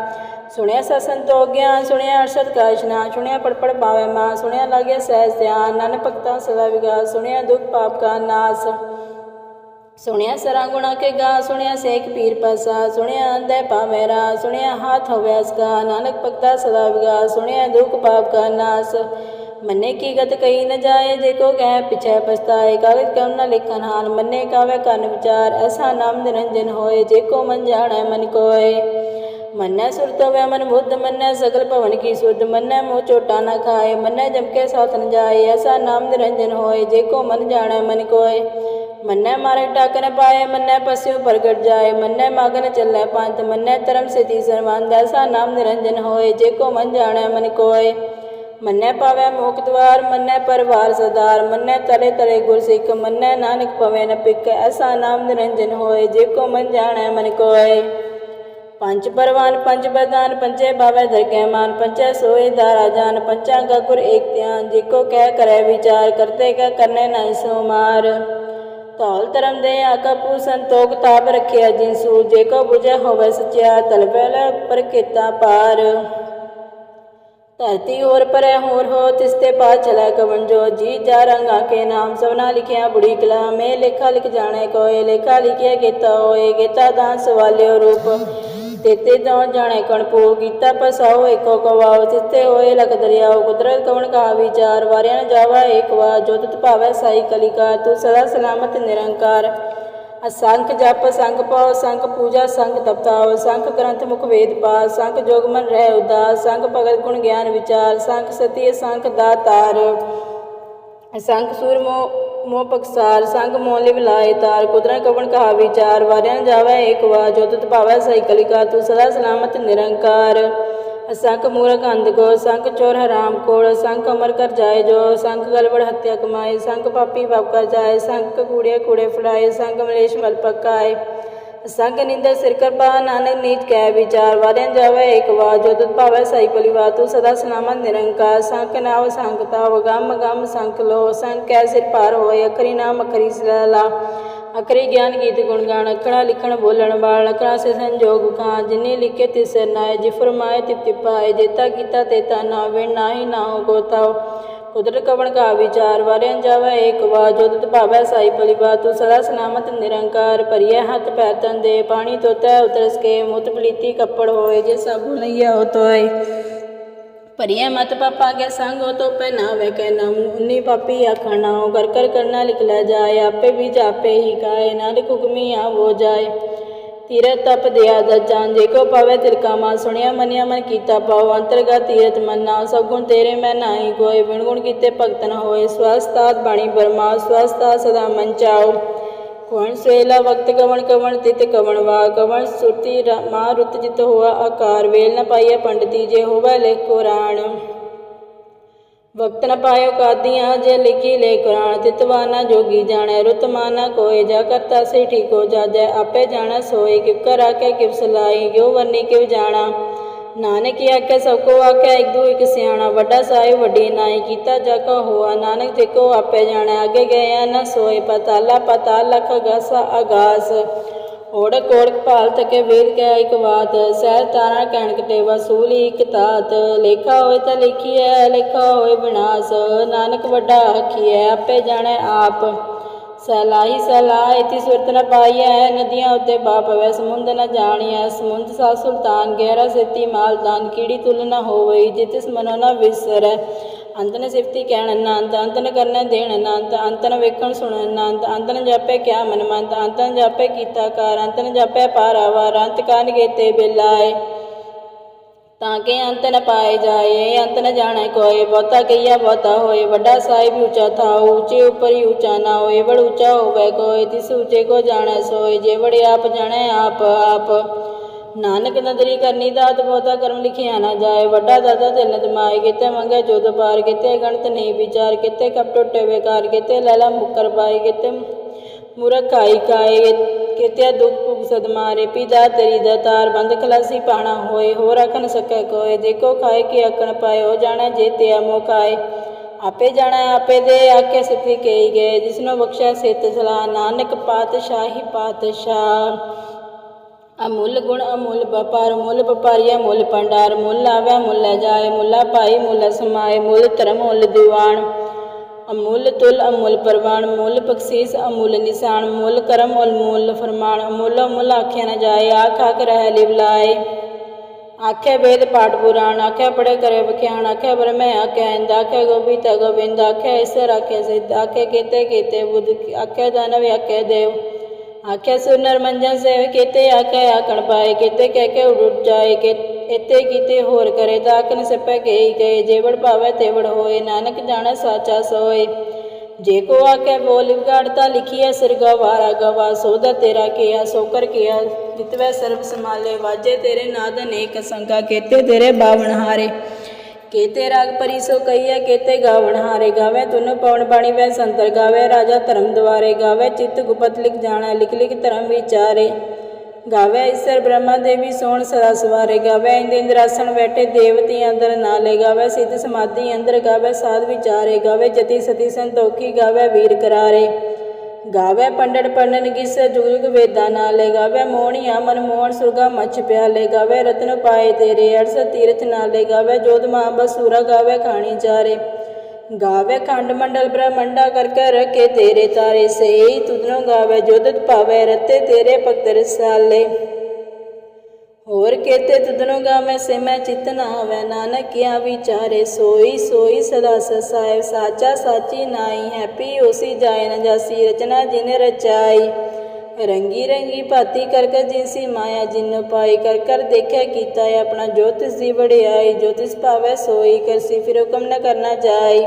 ਸੁਣਿਆ ਸਸਨ ਤੋ ਗਿਆਨ ਸੁਣਿਆ ਅਰਸ਼ਦ ਕਾ ਇਸ਼ਨਾਨ ਸੁਣਿਆ ਪੜਪੜ ਪੜ ਪਾਵੇ ਮਾ, ਸੁਣਿਆ ਲਾਗਿਆ ਸਹਿਜ ਧਿਆਨ, ਨਾਨਕ ਭਗਤਾ ਸਦਾ ਵਿਗਾ, ਸੁਣਿਆ ਦੁਖ ਪਾਪ ਕਾ ਨਾਸ। ਸੁਣਿਆ ਸਰਾ ਗੁਣਾ ਕੇ ਗਾ, ਸੁਣਿਆ ਸੇਖ ਪੀਰ ਪਾਸਾ, ਸੁਣਿਆ ਅੰਧੇ ਪਾਵੇਰਾ ਸੁਣਿਆ ਹਾਥ ਹੋਵੇ ਅਸਕਾ ਨਾਨਕ ਭਗਤਾ ਸਦਾ ਵਿਗਾ, ਸੁਣਿਆ ਦੁਖ ਪਾਪ ਕਾ ਨਾਸ। ਮੰਨੇ ਕੀ ਗਤ ਕਹੀ ਨ ਜਾਏ, ਜੇ ਕੋ ਕਹਿ ਪਿਛੈ ਪਛਤਾਏ, ਕਾਗਜ ਕਮ ਨ ਲਿਖਨ ਹਾਲ ਮੰਨੇ ਕਾਵੇ ਕੰਨ ਵਿਚਾਰ, ਐਸਾ ਨਾਮ ਨਿਰੰਜਨ ਹੋਏ, ਜੇ ਕੋ ਮਨ ਜਾਣੈ ਮਨ ਕੋਏ। ਮੰਨੈ ਸੁਰਤ ਵੈ ਮਨ ਬੁੱਧ, ਮੰਨੈ ਸਗਲ ਭਵਨ ਕੀ ਸੁਧ, ਮੰਨੈ ਮੋਹ ਚੋਟਾ ਨਾ ਖਾਏ, ਮੰਨੈ ਜਮ ਕੇ ਸਾਥ ਨ ਜਾਏ, ਐਸਾ ਨਾਮ ਨਿਰੰਜਨ ਹੋਏ, ਜੇ ਕੋ ਮਨ ਜਾਣੈ ਮਨ ਕੋਏ। ਮੰਨੈ ਮਾਰੇ ਟਾਕ ਨ ਪਾਏ, ਮੰਨੈ ਪਸਿਉ ਪ੍ਰਗਟ ਜਾਏ, ਮੰਨੈ ਮਗਨ ਚੱਲੈ ਪੰਥ, ਮੰਨੈ ਧਰਮ ਸਿਤੀ ਸਰਵੰਦ ਐਸਾ ਨਾਮ ਨਿਰੰਜਨ ਹੋਏ, ਜੇ ਕੋ ਮਨ ਜਾਣੈ ਮਨ ਕੋਏ। ਮੰਨੈ ਪਾਵੈ ਮੋਖ ਦਵਾਰ, ਮੰਨੈ ਪਰਵਾਰ ਸਦਾਰ ਮੰਨੈ ਤਰੇ ਤਰੇ ਗੁਰ ਸਿੱਖ ਮੰਨੈ ਨਾਨਕ ਪਵੈ ਨ ਪਿਕ ਐਸਾ ਨਾਮ ਨਿਰੰਜਨ ਹੋਏ, ਜੇ ਕੋ ਮਨ ਜਾਣੈ ਮਨ ਕੋਏ। ਪੰਜ ਪਰਵਾਨ, ਪੰਜ ਬਰਦਾਨ ਪੰਚੇ ਬਾਵੇ ਦਰਗਹਿ ਮਾਨ ਪੰਚੇ ਸੋਏ ਦਾਰਾ ਜਾਨ, ਪੰਚਾਂ ਕਾ ਗੁਰ ਏਕ ਧਿਆਨ, ਜੇ ਕੋ ਕਹਿ ਕਰੈ ਵਿਚਾਰ, ਕਰਤੇ ਕਾ ਕਰਨੇ ਨਹੀਂ ਸੋ ਮਾਰ। ਧੌਲ ਧਰਮ ਦੇ ਆਕਾ ਸੰਤੋਖ ਤਾਪ ਰਖਿਆ ਜਿਨਸੂ ਜੇ ਕੋ 부ਜੈ ਹੋਵੇ ਸਚਿਆ ਤਲਬਲ ਪਰ ਕੀਤਾ ਪਾਰ। ਧਰਤੀ ਹੋਰ ਪਰੈ ਹੋਰ ਹੋ ਤਿਸਤੇ ਪਾ ਚਲਾ ਕਵਨ ਜੋ, ਜੀ ਜਾ ਰੰਗਾ ਕੇ ਨਾਮ ਸਭਨਾ ਲਿਖਿਆ ਬੁੜੀ ਕਲਾ ਮੈਂ ਲੇਖਾ ਲਿਖ ਜਾਣੇ ਕੋਏ, ਲੇਖਾ ਲਿਖਿਆ ਕੀਤਾ ਹੋਏ, ਗੀਤਾ ਦਾਨ ਸਵਾਲਿਓ ਰੂਪ। ਤੇਤੇ ਦੋ ਜਾਣੇ ਕਣ ਪੋ ਗੀਤਾ ਪਸਾਓ ਏਕੋ ਕਵਾਓ ਤਿਸਤੇ ਹੋਏ ਲਖ ਦਰਿਆਓ ਕੁਦਰਤ ਕਵਣ ਕਾ ਵਿਚਾਰ, ਵਾਰਿਆ ਨ ਜਾਵਾ ਏਕ ਵਾ ਜੋ ਤਿਤ ਭਾਵੈ ਸਾਈ ਕਲਿਕਾ ਤੂੰ ਸਦਾ ਸਲਾਮਤ ਨਿਰੰਕਾਰ। ਅਸੰਖ ਜਪ, ਸੰਖ ਪਾਉ, ਸੰਖ ਪੂਜਾ, ਸੰਖ ਤਪਤਾਉ, ਸੰਖ ਗ੍ਰੰਥ ਮੁਖ ਵੇਦ ਪਾ ਸੰਖ ਜੋਗ ਮਨ ਰਹਿ ਉਦਾਸ, ਸੰਖ ਭਗਤ ਗੁਣ ਗਿਆਨ ਵਿਚਾਰ, ਸੰਖ ਸਤੀ ਸੰਖ ਦਾਤਾਰ। ਸੰਖ ਸੂਰਮੋ ਮੋ ਪਕਸਾਰ ਸੰਗ ਮੋਲਿ ਵਿਲਾਏ ਤਾਰ ਕੁਦਰਾਂ ਕਵਣ ਕਹਾ ਵਿਚਾਰ ਵਾਰਿਆਂ ਜਾਵੇ ਏਕ ਵਾ ਜੋ ਤੁਤ ਭਾਵੈ ਸਹੀ ਕਲਿਕਾ, ਤੂੰ ਸਦਾ ਸਲਾਮਤ ਨਿਰੰਕਾਰ। ਸੰਖ ਮੂਰਖ ਅੰਧ ਕੋ ਸੰਖ ਚੋਰ ਹਰਾਮ ਕੋੜ ਸੰਖ ਅਮਰ ਕਰ ਜਾਏ ਜੋ ਸੰਖ ਗਲਵੜ ਹੱਤਿਆ ਕਮਾਏ ਸੰਖ ਪਾਪੀ ਪਾਪ ਕਰ ਜਾਏ ਸੰਖ ਕੂੜੇ ਕੂੜੇ ਫੜਾਏ ਸੰਖ ਮਲੇਸ਼ ਮਲ ਪਕਾਏ। ਸੰਗ ਨਿੰਦਰ ਸਿਰ ਕਰਪਾ, ਨਾਨਕ ਨੀਚ ਕਹਿ ਵਿਚਾਰ, ਵਾਰਿਆਂ ਜਾਵੇ ਏਕ ਵਾ ਜੋ ਤੁਧ ਭਾਵੈ ਸਈ ਪਲਿਵਾ ਤੂੰ ਸਦਾ ਸਲਾਮਤ ਨਿਰੰਕਾਰ। ਸੰਖ ਨਾਵ ਸੰਗਤਾ ਵਗਮ ਗਮ ਸੰਖ ਲੋ ਸੰਖ ਕੈ ਸਿਰ ਪਾਰ ਹੋਏ, ਅਖਰੀ ਨਾਮ, ਅਖਰੀ ਸਲਾ ਅਕਰੀ ਗਿਆਨ ਗੀਤ ਗੁਣ ਗਾਣ ਅਖੜਾ ਲਿਖਣ, ਬੋਲਣ ਵਾਲ, ਅਕੜਾ ਸੇ ਸੰਜੋਗ ਕਾ ਜਿਨੇ ਲਿਖੇ ਸਿਰ ਨਾਏ, ਜਿ ਫਰਮਾਏ, ਤਿਤਿ ਪਾਏ ਜੇਤਾ ਕੀਤਾ, ਤੇਤਾ ਨਾ ਵੇ, ਨਾਹੀ ਨਾਉ ਗੋਤਾਉ ਉਦਰ ਕਵਣ ਕਾ ਵਿਚਾਰ ਵਾਰਿਆਂ ਜਾਵੇ ਏਕ ਵਾ ਜੋ ਭਾਵੈ ਸਾਈ ਪਲਿਵਾ ਤੂੰ ਸਦਾ ਸਲਾਮਤ ਨਿਰੰਕਾਰ ਭਰੀਐ ਹੱਥ ਪੈ ਤਨ ਦੇ, ਪਾਣੀ ਤੋਤੈ ਉਤਰਸ ਕੇ, ਮੁਤ ਪਲੀਤੀ ਕੱਪੜ ਹੋਏ ਜੇ ਸਭ ਲਈਆ ਹੋ ਤੋਏ। ਭਰੀਏ ਮਤ ਪਾਪਾ ਕੇ ਸੰਗ ਹੋ ਤੋ ਪਹਿਨਾਵੇ ਕਹਿ ਨਾਮ ਉਨੀ ਪਾਪੀ ਆਖਣਾ ਕਰ ਕਰ ਕਰਨਾ ਲਿਖ ਲੈ ਜਾਏ, ਆਪੇ ਵੀ ਜਾਪੇ ਹੀ ਕਾਏ, ਨਾਨਕ ਹੁਕਮੀ ਆਵੋ ਜਾਏ। ਤੀਰਤ ਤਪ ਦਿਆ ਦਜਾਂ ਜੇ ਕੋ ਪਵੇ ਤਿਲਕਾ ਮਾ ਸੁਣਿਆ, ਮਨਿਆ, ਮਨ ਕੀਤਾ ਪਾਉ ਅੰਤਰਗਤ ਤੀਰਤ ਮੰਨਾ ਸਭ ਗੁਣ ਤੇਰੇ ਮੈਂ ਨਾਹੀ ਕੋਏ ਵਿਣ ਗੁਣ ਕੀਤੇ ਭਗਤ ਨ ਹੋਏ। ਸਵਸਤਾਤ ਬਾਣੀ ਬਰਮਾ ਸਵਸਤਾ ਸਦਾ ਮਨ ਚਾਓ। ਕਵਣ ਸਵੇਲਾ ਵਕਤ ਕਵਣ ਕਵਣ ਤਿਤ ਕਵਣ ਵਾ। ਕਵਣ ਸੁਰਤੀ ਮਾ ਰੁਤ ਜਿਤ ਹੋਆ, ਆਕਾਰ ਵੇਲ ਨ ਪਾਈਐ ਪੰਡਤੀ। ਜੇ ਹੋਵੇ ਲਿਖ ਰਾਣ। ਵਕਤ ਨ ਪਾਇਓ ਕਾਦੀਆਂ, ਜੇ ਲਿਖੀ ਲੈ ਕੁਰਾਨ ਤਿਤਵਾਨਾ ਜੋਗੀ ਜਾਣੈ, ਰੁਤ ਕੋਏ, ਜਾ ਕਰਤਾ ਸੇ ਠੀਕੋ ਜਾਜੈ, ਆਪੇ ਜਾਣੈ ਸੋਏ, ਕਿਵ ਕਰ ਆਕੇ ਕਿਵ ਸਲਾਈ ਕਿਉ ਵਰਨੀ ਕਿਵ ਜਾਣਾ। ਨਾਨਕ ਆਖੇ, ਸਭ ਕੋ ਆਖੇ, ਇੱਕ ਦੂ ਇੱਕ ਸਿਆਣਾ, ਵੱਡਾ ਸਾਹਿਬ, ਵੱਡੀ ਨਾਈ, ਕੀਤਾ ਜਾ ਕੋ ਹੋਆ, ਨਾਨਕ ਤੇ ਕੋ ਆਪੇ ਜਾਣੈ, ਅੱਗੇ ਗਏ ਨਾ ਸੋਏ, ਪਤਾਲਾ ਪਤਾਲ ਲਖ ਗਸਾ ਅਗਾਸ ਓੜਕ ਓੜਕ ਭਾਲ ਤਕੇ ਵੇਦ ਕੈ ਇਕ ਬਾਤ ਸਹਿ ਤਾਰਾ ਕਹਿਣ ਕਟੇ ਵਸੂਲੀ ਇਕ ਤਾਤ ਲੇਖਾ ਹੋਏ ਤਾਂ ਲਿਖੀਐ, ਲੇਖਾ ਹੋਏ ਵਿਨਾਸ਼ ਨਾਨਕ ਵੱਡਾ ਆਖੀਐ, ਆਪੇ ਜਾਣੈ ਆਪ। ਸਲਾਹੀ ਸਲਾਹ ਇਤੀ ਸੁਰਤ ਨ ਪਾਈਐ, ਨਦੀਆਂ ਉਤੇ ਬਾਪ ਵੈ, ਸਮੁੰਦ ਨ ਜਾਣੀਐ, ਸਮੁੰਦ ਸਾ ਸੁਲਤਾਨ, ਗਹਿਰਾ ਸੇਤੀ ਮਾਲਦਾਨ, ਕੀੜੀ ਤੁਲ ਨ ਹੋਵਈ ਜਿਤਿਸ ਮਨੋ ਨ ਵਿਸਰੈ। ਅੰਤ ਨ ਸਿਫਤੀ ਕਹਿਣ ਅਨੰਤ ਅੰਤ ਨ ਦੇਣ ਅਨੰਤ ਅੰਤ ਵੇਖਣ ਸੁਣਨ ਅਨੰਤ ਅੰਤ ਨ ਕਿਆ ਮਨ ਮੰਤ ਅੰਤ ਕੀਤਾ ਕਾਰ ਅੰਤ ਨ ਪਾਰਾਵਾਰ ਅੰਤ ਕਾਨ ਗੇਤੇ ਬਿਲਾਏ। ਤਾਂ ਕਿ ਅੰਤ ਨ ਪਾਏ ਜਾਏ ਅੰਤ ਨ ਜਾਣੈ ਕੋਏ, ਬਹੁਤਾ ਕਈਆ ਬਹੁਤਾ ਹੋਏ, ਵੱਡਾ ਸਾਹਿਬ ਉੱਚਾ ਥਾਉ, ਉੱਚੇ ਹੀ ਉੱਚਾ ਨਾ ਹੋਏ ਵੜ ਉੱਚਾ ਹੋਵੇ ਕੋਏ, ਤਿਸ ਉੱਚੇ ਕੋ ਜਾਣੈ ਸੋਏ, ਜੇ ਵੜੇ ਆਪ ਜਾਣੈ ਆਪ ਆਪ। ਨਾਨਕ ਨਦਰੀ ਕਰਨੀ ਦਾਤ ਬਹੁਤਾ ਕਰਮ ਲਿਖਿਆ ਨਾ ਜਾਏ। ਵੱਡਾ ਦਾਦਾ ਤਿੰਨ ਦਮਾਏ ਕਿਤੇ ਮੰਗੇ ਜੋਦ ਪਾਰ ਕਿਤੇ, ਗਣਤ ਨਹੀਂ ਵਿਚਾਰ ਕਿਤੇ, ਕਪ ਟੁੱਟੇ ਵੇਕਾਰ ਕਿਤੇ, ਲੈਲਾ ਮੁਕਰ ਪਾਏ ਕਿਤੇ। ਮੁਰਖ ਕਾਏ ਕਿਤੇ, ਦੁਖ ਭੁਗ ਸਦ ਮਾਰੇ। ਪੀਦਾ ਤੇਰੀ ਦਾ ਤਾਰ ਬੰਦ, ਖਲਾਸੀ ਪਾਣਾ ਹੋਏ ਹੋ ਰਖਨ ਸਕੈ ਕੋਏ। ਦੇਖੋ ਖਾਏ ਕੀ ਅਕਣ ਪਾਏ ਹੋ ਜਾਣਾ ਜੇ ਤੇ ਮੋਕਾਏ ਆਪੇ ਜਾਣਾ, ਆਪੇ ਦੇ ਆਕੇ ਸਿੱਧੀ ਕਹੀ ਗਏ, ਜਿਸਨੂੰ ਬਖਸ਼ਿਆ ਸਿੱਤ ਸਲਾ ਨਾਨਕ ਪਾਤਸ਼ਾਹੀ ਪਾਤਸ਼ਾਹ। ਅਮੁੱਲ ਗੁਣ ਅਮੁੱਲ ਵਪਾਰ, ਮੁੱਲ ਵਪਾਰੀਆ ਮੁੱਲ ਭੰਡਾਰ, ਮੁੱਲ ਆਵੈ ਮੁੱਲ ਜਾਏ, ਮੁੱਲਾ ਭਾਈ ਮੁੱਲ ਸਮਾਏ, ਮੁੱਲ ਧਰਮ ਮੁੱਲ ਦੀਵਾਨ। ਅਮੁੱਲ ਤੁਲ ਅਮੁੱਲ ਪਰਵਾਨ, ਮੁੱਲ ਬਖਸ਼ੀਸ ਅਮੁੱਲ ਨਿਸ਼ਾਨ, ਮੁੱਲ ਕਰਮ ਮੁੱਲ ਮੁੱਲ ਫਰਮਾਨ ਅਮੁੱਲ ਮੁੱਲ ਆਖਿਆ ਨ ਜਾਏ, ਆਖ ਆਖ ਰਹਿ ਲਿਵ ਲਾਏ। ਆਖੇ ਵੇਦ ਪਾਠ ਪੁਰਾਣ ਆਖੇ ਪੜੇ ਕਰੇ ਵਿਖਿਆਣ ਆਖੇ ਬ੍ਰਹਮੇ ਆਖੇ ਇੰਦ ਆਖੇ ਗੋਬਿਤ ਗੋਬਿੰਦ ਆਖੇ ਈਸ਼ਰ ਆਖੇ ਸਿੱਧ ਆਖੇ ਕੀਤੇ ਕੀਤੇ ਬੁੱਧ ਆਖੇ ਦਾਨਵ ਆਖੇ ਦੇਵ। ਆਖੇ ਸੁਰ ਮੰਜਨ ਸੇਵ ਕੀਤੇ ਆਖੇ ਆਕਣ ਪਾਏ, ਕੀਤੇ ਕਹਿ ਕੇ ਉੜ ਜਾਏ, ਕਿ ਇਤੇ ਕੀਤੇ ਹੋਰ ਕਰੇ ਤਾਂ ਆਖਨ ਸਪੈ ਗਈ ਗਏ, ਜੇਵੜ ਭਾਵੇ ਤੇਵੜ ਹੋਏ, ਨਾਨਕ ਜਾਣੈ ਸਾਚਾ ਸੋਏ। ਜੇ ਕੋ ਆਕੇ ਬੋਲ ਵਿਗਾੜਤਾ ਲਿਖੀਐ ਸਿਰ ਗਵਾਰਾ ਗਵਾ ਸੋਦਾ ਤੇਰਾ ਕੀਆ, ਸੋਕਰ ਕੀਆ, ਜਿਤਵੈ ਸਰਬ ਸਮਾਲੇ ਵਾਜੇ ਤੇਰੇ ਨਾਦ ਨੇਕ ਸੰਗਾ, ਕੇਤੇ ਤੇਰੇ ਬਾਵਣ ਹਾਰੇ। ਕੇਤੇ ਰਾਗ ਪਰੀ ਸੋ ਕਈਐ ਕੀਤੇ ਗਾਵਣ ਹਾਰੇ ਗਾਵੇ ਤੁਨ ਪਵਨ ਬਾਣੀ ਵੈ ਸੰਤਰ ਗਾਵੇ, ਰਾਜਾ ਧਰਮ ਦੁਆਰੇ ਗਾਵੇ, ਚਿੱਤ ਗੁਪਤ ਲਿਖ ਜਾਣਾ, ਲਿਖ ਲਿਖ ਧਰਮ ਵਿਚਾਰੇ। ਗਾਵੇ ਈਸ਼ਰ ਬ੍ਰਹਮਾ ਦੇਵੀ ਸੋਣ ਸਦਾ ਸਵਾਰੇ, ਗਾਵੇ ਇੰਦ ਇੰਦਰਾਸਣ ਬੈਠੇ, ਦੇਵਤੀ ਅੰਦਰ ਨਾ ਲੈ ਗਾਵੇ, ਸਿੱਧ ਸਮਾਧੀ ਅੰਦਰ ਗਾਵੇ, ਸਾਧ ਵਿਚਾਰੇ, ਗਾਵੇ ਜਤੀ ਸਤੀ ਸੰਤੋਖੀ, ਗਾਵੇ ਵੀਰ ਕਰਾਰੇ। ਗਾਵੇ ਪੰਡੜ ਪੰਡਨ ਗਿਸ ਜੁਗ ਜੁਗ ਵੇਦਾਂ ਨਾਲੇ ਗਾਵੇ ਮੋਹਣੀਆ ਮਨ ਮੋਹਣ ਸੁਰਗਾ ਮੱਛ ਪਿਆਲੇ ਗਾਵੇ ਰਤਨ ਪਾਏ ਤੇਰੇ, ਅਰਸ ਤੀਰਥ ਨਾਲੇ ਗਾਵੇ ਜੋਧ ਮਾਂ ਬਸੂਰਾ ਗਾਵੇ ਖਾਣੀ ਚਾਰੇ ਗਾਵੇ ਖੰਡ ਮੰਡਲ ਬ੍ਰਹਮੰਡਾ ਕਰ ਕਰ ਰਖੇ ਤੇਰੇ ਤਾਰੇ ਸਈ ਤੁਧਨੋਂ ਗਾਵੇ ਜੋਦਤ ਭਾਵੇ ਰਤੇ ਤੇਰੇ ਭਗਤ ਰਸਾਲੇ। ਹੋਰ ਕੇਤੇ ਤੁਧਨੋਂ ਗਾਵੇ ਸੇ ਮੈਂ ਚਿਤ ਨਾ ਆਵੇ। ਨਾਨਕ ਕਿਆ ਵਿਚਾਰੇ ਸੋਈ ਸੋਈ ਸਦਾ ਸਸਾਇ ਸਾਚਾ ਸਾਚੀ ਨਾਈ ਹੈਪੀ ਉਸੀ ਜਾਏ ਨ ਜਾਸੀ ਰਚਨਾ ਜਿਨ ਰਚਾਈ। ਰੰਗੀ ਰੰਗੀ ਭਾਤੀ ਕਰ ਕਰ ਜਿਨਸੀ ਮਾਇਆ ਜਿਨ ਪਾਈ ਕਰ ਕਰ ਦੇਖਿਆ ਕੀਤਾ ਆਪਣਾ ਜੋਤਿਸ ਦੀ ਵਡਿਆਈ ਜੋਤਿਸ ਭਾਵੇ ਸੋਈ ਕਰਸੀ ਫਿਰ ਹੁਕਮ ਨ ਕਰਨਾ ਜਾਈ।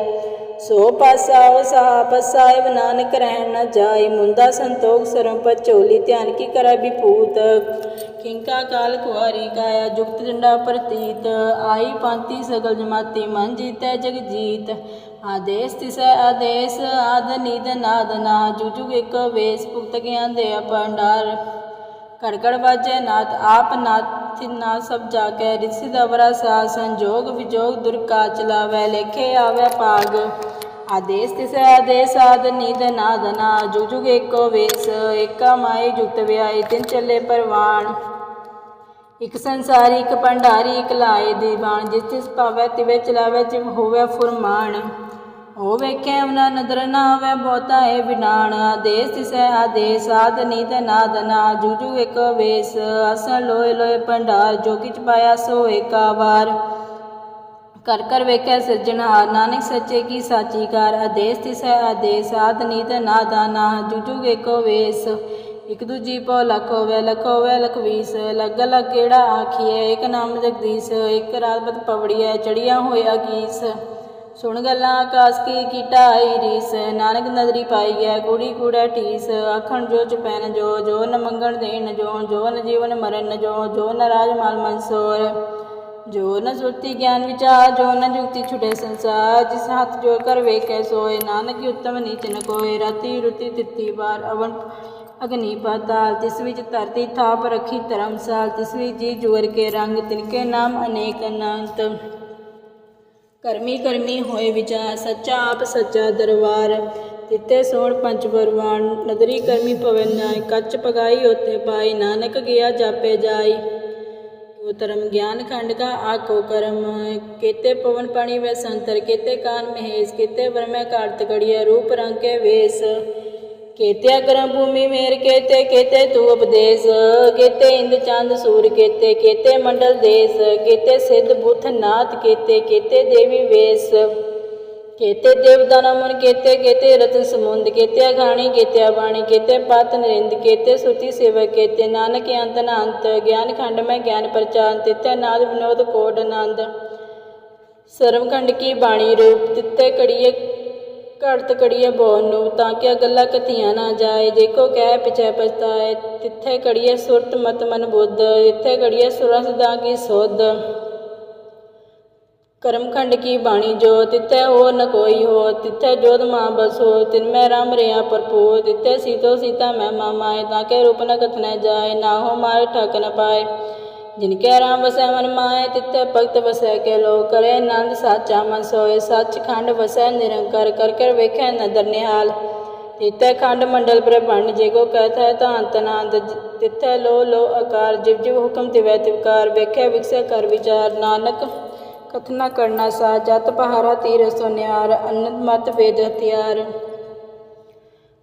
ਸੋ ਪਾਸਾਵ ਸਾਪ ਸਾਹਿਬ ਨਾਨਕ ਰਹਿਣ ਨਾ ਜਾਈ ਮੁੰਦਾ ਸੰਤੋਖ ਸਰਮ ਪਚੋਲੀ ਧਿਆਨ ਕੀ ਕਰੈ ਵਿਭੂਤ ਕਿੰਕਾ ਕਾਲ ਕੁਆਰੀ ਕਾਇਆ ਜੁਗਤ ਡੰਡਾ ਪ੍ਰਤੀਤ। ਆਈ ਪੰਤੀ ਸਗਲ ਜਮਾਤੀ, ਮਨ ਜੀਤੈ ਜਗ ਜੀਤ ਆਦੇਸ ਤਿਸੈ ਆਦੇਸ, ਆਦ ਨੀਦ ਨਾਦ ਨਾ। ਜੁਜੁਗ ਇਕ ਵੇਸ, ਭੁਗਤ ਗਿਆਨ ਦੇ ਭੰਡਾਰ ਕੜਕੜ ਵਾਜੈ ਨਾਥ, ਆਪ ਨਾਥ ਨਾ ਸਭ ਜਾ ਕੇ ਰਿਸਿ ਦਵਰਾ ਸਾ ਸੰਜੋਗ, ਵਿਜੋਗ ਦੁਰਕਾ ਚਲਾਵੈ ਲੇਖੇ ਆਵੈ ਪਾਗ ਆਦੇਸ ਤਿਸੈ ਆਦੇਸ, ਆਦ ਨੀਦ ਨਾਦ ਨਾ, ਜੁਗ ਜੁਗ ਏਕੋ ਵੇਸ, ਏਕਾ ਮਾਈ ਜੁਗਤ ਵਿਆਈ ਤਿਨ ਚੱਲੇ ਪਰਵਾਨ ਇਕ ਸੰਸਾਰੀ, ਇਕ ਭੰਡਾਰੀ, ਇਕ ਲਾਏ ਦੀਵਾਨ, ਜਿਸ ਜਿਸ ਭਾਵੈ ਤਿਵੇ ਚਲਾਵੇ ਜਿਵ ਹੋਵੇ ਫੁਰਮਾਨ। ਹੋ ਵੇਖੇ ਨਦਰ ਨਾ ਆਵੇ ਬਹੁਤਾ ਏ ਵਿਨਾਨ ਆਦੇਸ ਤਿਸੈ ਆਦੇਸ, ਆਦ ਨੀਤ ਨਾਦ ਨਾ, ਜੁਜੂ ਇਕ ਵੇਸ ਅਸਨ ਲੋਏ ਲੋਏ ਭੰਡਾਰ, ਜੋ ਕਿਛ ਪਾਇਆ ਸੋ ਏਕਾ ਕਰ ਕਰ ਵੇਖੈ ਸਿਰਜਣਹਾਰ ਨਾਨਕ ਸੱਚੇ ਕੀ ਸਾਚੀ ਕਰ, ਆਦੇਸ ਤਿਸੈ ਆਦੇਸ, ਆਦ ਨੀਤ ਨਾਦਾ ਨਾ, ਜੁਜੂ ਏਕੋ ਵੇਸ। ਇਕ ਦੂਜੀ ਪੋ ਲਖ ਹੋਵੇ ਲਖ ਹੋਵੇ ਲਖਵੀਸ ਲੱਗ ਲੱਗ ਕਿਹੜਾ ਆਖੀਏ ਇਕ ਨਾਮ ਜਗਦੀਸ਼, ਇਕ ਰਾਤ ਬਤ ਪਵੜੀਐ ਚੜੀਆਂ ਹੋਇਆ ਕੀਸ ਸੁਣ ਗੱਲਾਂ ਆਕਾਸ ਕੀ ਕੀਟਾ ਆਈ ਰੀਸ। ਨਾਨਕ ਨਦਰੀ ਪਾਈ ਹੈ ਕੁੜੀ ਕੂੜਾ ਠੀਸ ਆਖਣ ਜੋ ਚਪੈਨ ਜੋ ਜੋ ਨ ਮੰਗਣ ਦੇਣ ਜੋ ਜੋ ਨ ਜੀਵਨ ਮਰਨ ਜੋ ਜੋ ਨ ਰਾਜ ਮਾਲ ਮਨਸੋਰ ਜੋ ਨ ਸੁਰਤੀ ਗਿਆਨ ਵਿਚਾਰ, ਜੋ ਨ ਜੁਗਤੀ ਛੁਟੇ ਸੰਸਾਰ। ਜਿਸ ਹੱਥ ਜੋ ਕਰ ਵੇਖੈ ਸੋਏ, ਨਾਨਕ ਉਤਮ ਨੀਚ ਨ ਕੋਏ। ਰਾਤੀ ਰੁਤੀ ਤਿੱਤੀ ਵਾਰ ਅਵਨ ਅਗਨੀ ਪਾਤਾਲ। ਤਿਸ ਵਿੱਚ ਧਰਤੀ ਥਾਪ ਰਖੀ ਧਰਮਸਾਲ ਤਿਸ ਵਿੱਚ ਜੀ ਜੁਗਰ ਕੇ ਰੰਗ ਤਿਨਕੇ ਨਾਮ ਅਨੇਕ ਅਨੰਤ। ਕਰਮੀ ਕਰਮੀ ਹੋਏ ਵਿਚਾਰ ਸੱਚਾ ਆਪ, ਸੱਚਾ ਦਰਬਾਰ। ਤਿੱਤੇ ਸੋਣ ਪੰਜ ਪਰਵਾਨ ਨਦਰੀ ਕਰਮੀ ਪਵਨ ਨਾਇ, ਕੱਚ ਪਗਾਈ ਉਤੇ ਪਾਈ, ਨਾਨਕ ਗਿਆ ਜਾਪੇ ਜਾਈ। ਉਹ ਧਰਮ ਗਿਆਨ ਖੰਡ ਕਾ ਆਕੋ ਕਰਮ ਕੀਤੇ ਪਵਨ ਪਾਣੀ ਵੈ ਸੰਤਰ ਕੀਤੇ ਕਾਨ ਮਹੇਸ਼, ਕੀਤੇ ਵਰਮੈ ਕਾਰਤ ਗੜੀਐ ਰੂਪ ਰੰਗ ਕੇ ਵੇਸ। ਕੀਤੇ ਕਰਮ ਭੂਮੀ ਮੇਰ ਕੀਤੇ ਕੀਤੇ ਤੂ ਉਪਦੇਸ਼। ਕੀਤੇ ਇੰਦ ਚੰਦ ਸੂਰ ਕੀਤੇ ਕੀਤੇ ਮੰਡਲ ਦੇਸ। ਕੀਤੇ ਸਿੱਧ ਬੁੱਧ ਨਾਥ ਕੀਤੇ ਕੀਤੇ ਦੇਵੀ ਵੇਸ। ਕੇਤੇ ਦੇਵਦਾਨਾ ਮਨ ਕੀਤੇ ਕੀਤੇ ਰਤਨ ਸਮੁੰਦ। ਕੀਤੇ ਅਗਾਣੀ ਕੀਤੇ ਬਾਣੀ, ਕੇਤੇ ਪਤ ਨਰਿੰਦ। ਕੇਤੇ ਸੁਤੀ ਸੇਵਕ, ਕੇਤੇ ਨਾਨਕ ਅੰਤ ਨ ਅੰਤ। ਗਿਆਨ ਖੰਡ ਮੈਂ ਗਿਆਨ ਪ੍ਰਚਾਰ ਤਿੱਤੇ ਨਾਦ ਵਿਨੋਦ ਕੋਟ ਆਨੰਦ। ਸਰਵਖੰਡ ਕੀ ਬਾਣੀ ਰੂਪ, ਤਿੱਤੇ ਕੜੀਏ ਘੜਤ ਕੜੀਏ ਬੋਲ ਨੂੰ, ਤਾਂ ਕਿ ਗੱਲਾਂ ਕਥੀਆਂ ਨਾ ਜਾਏ। ਜੇ ਕਹਿ ਪਿਛੈ ਪਛਤਾਏ, ਤਿੱਥੇ ਕੜੀਏ ਸੁਰਤ ਮਤ ਮਨ ਬੁੱਧ ਜਿੱਥੇ ਕੜੀਏ ਸੁਰਸ ਦਾ ਕੀ ਸੋਧ। ਕਰਮਖੰਡ ਕੀ ਬਾਣੀ ਜੋ, ਤਿੱਥੇ ਹੋ ਨ ਕੋਈ ਹੋ, ਤਿੱਥੇ ਜੋਧ ਮਾਂ ਬਸੋ, ਤਿਨ ਮੈਂ ਰਾਮ ਰਿਆ ਭਰਪੂਰ, ਤਿੱਥੇ ਸੀਤੋ ਸੀਤਾ ਮੈਂ ਮਾਮਾਏ, ਤਾਂ ਕਿ ਰੂਪ ਨ ਕਥਨਾ ਜਾਏ, ਨਾ ਹੋ ਮਾਰ ਠਕ ਨ ਪਾਏ। ਜਿਨ ਕੈ ਰਾਮ ਵਸੈ ਮਨ ਮਾਏ, ਤਿੱਥੇ ਭਗਤ ਵਸੈ ਕੇ ਲੋ ਕਰੇ ਆਨੰਦ, ਸਾਚਾ ਮਨ ਸੋਏ ਸੱਚ ਖੰਡ ਵਸੈ ਨਿਰੰਕਾਰ, ਕਰ ਕਰ ਵੇਖੈ ਨਦਰ ਨਿਹਾਲ। ਤਿਤੈ ਖੰਡ ਮੰਡਲ ਬ੍ਰਹਮੰਡ ਜੇ ਕੋ ਕਹਤਾ ਹੈ ਤਾਂ ਅੰਤ ਆਨੰਦ ਲੋ ਲੋ ਆਕਾਰ, ਜਿਵ ਜਿਵ ਹੁਕਮ ਤਿਵੈ ਤਿਵਕਾਰ ਵੇਖੈ ਵਿਖਸੈ ਕਰ ਵਿਚਾਰ। ਨਾਨਕ ਕਥਨਾ ਕਰਨਾ ਸਾ ਜਤ ਪਹਾਰਾ ਤੀਰ ਸੁਨਿਆਰ ਅਨੰਦ ਮਤ ਵੇਦ ਹਥਿਆਰ।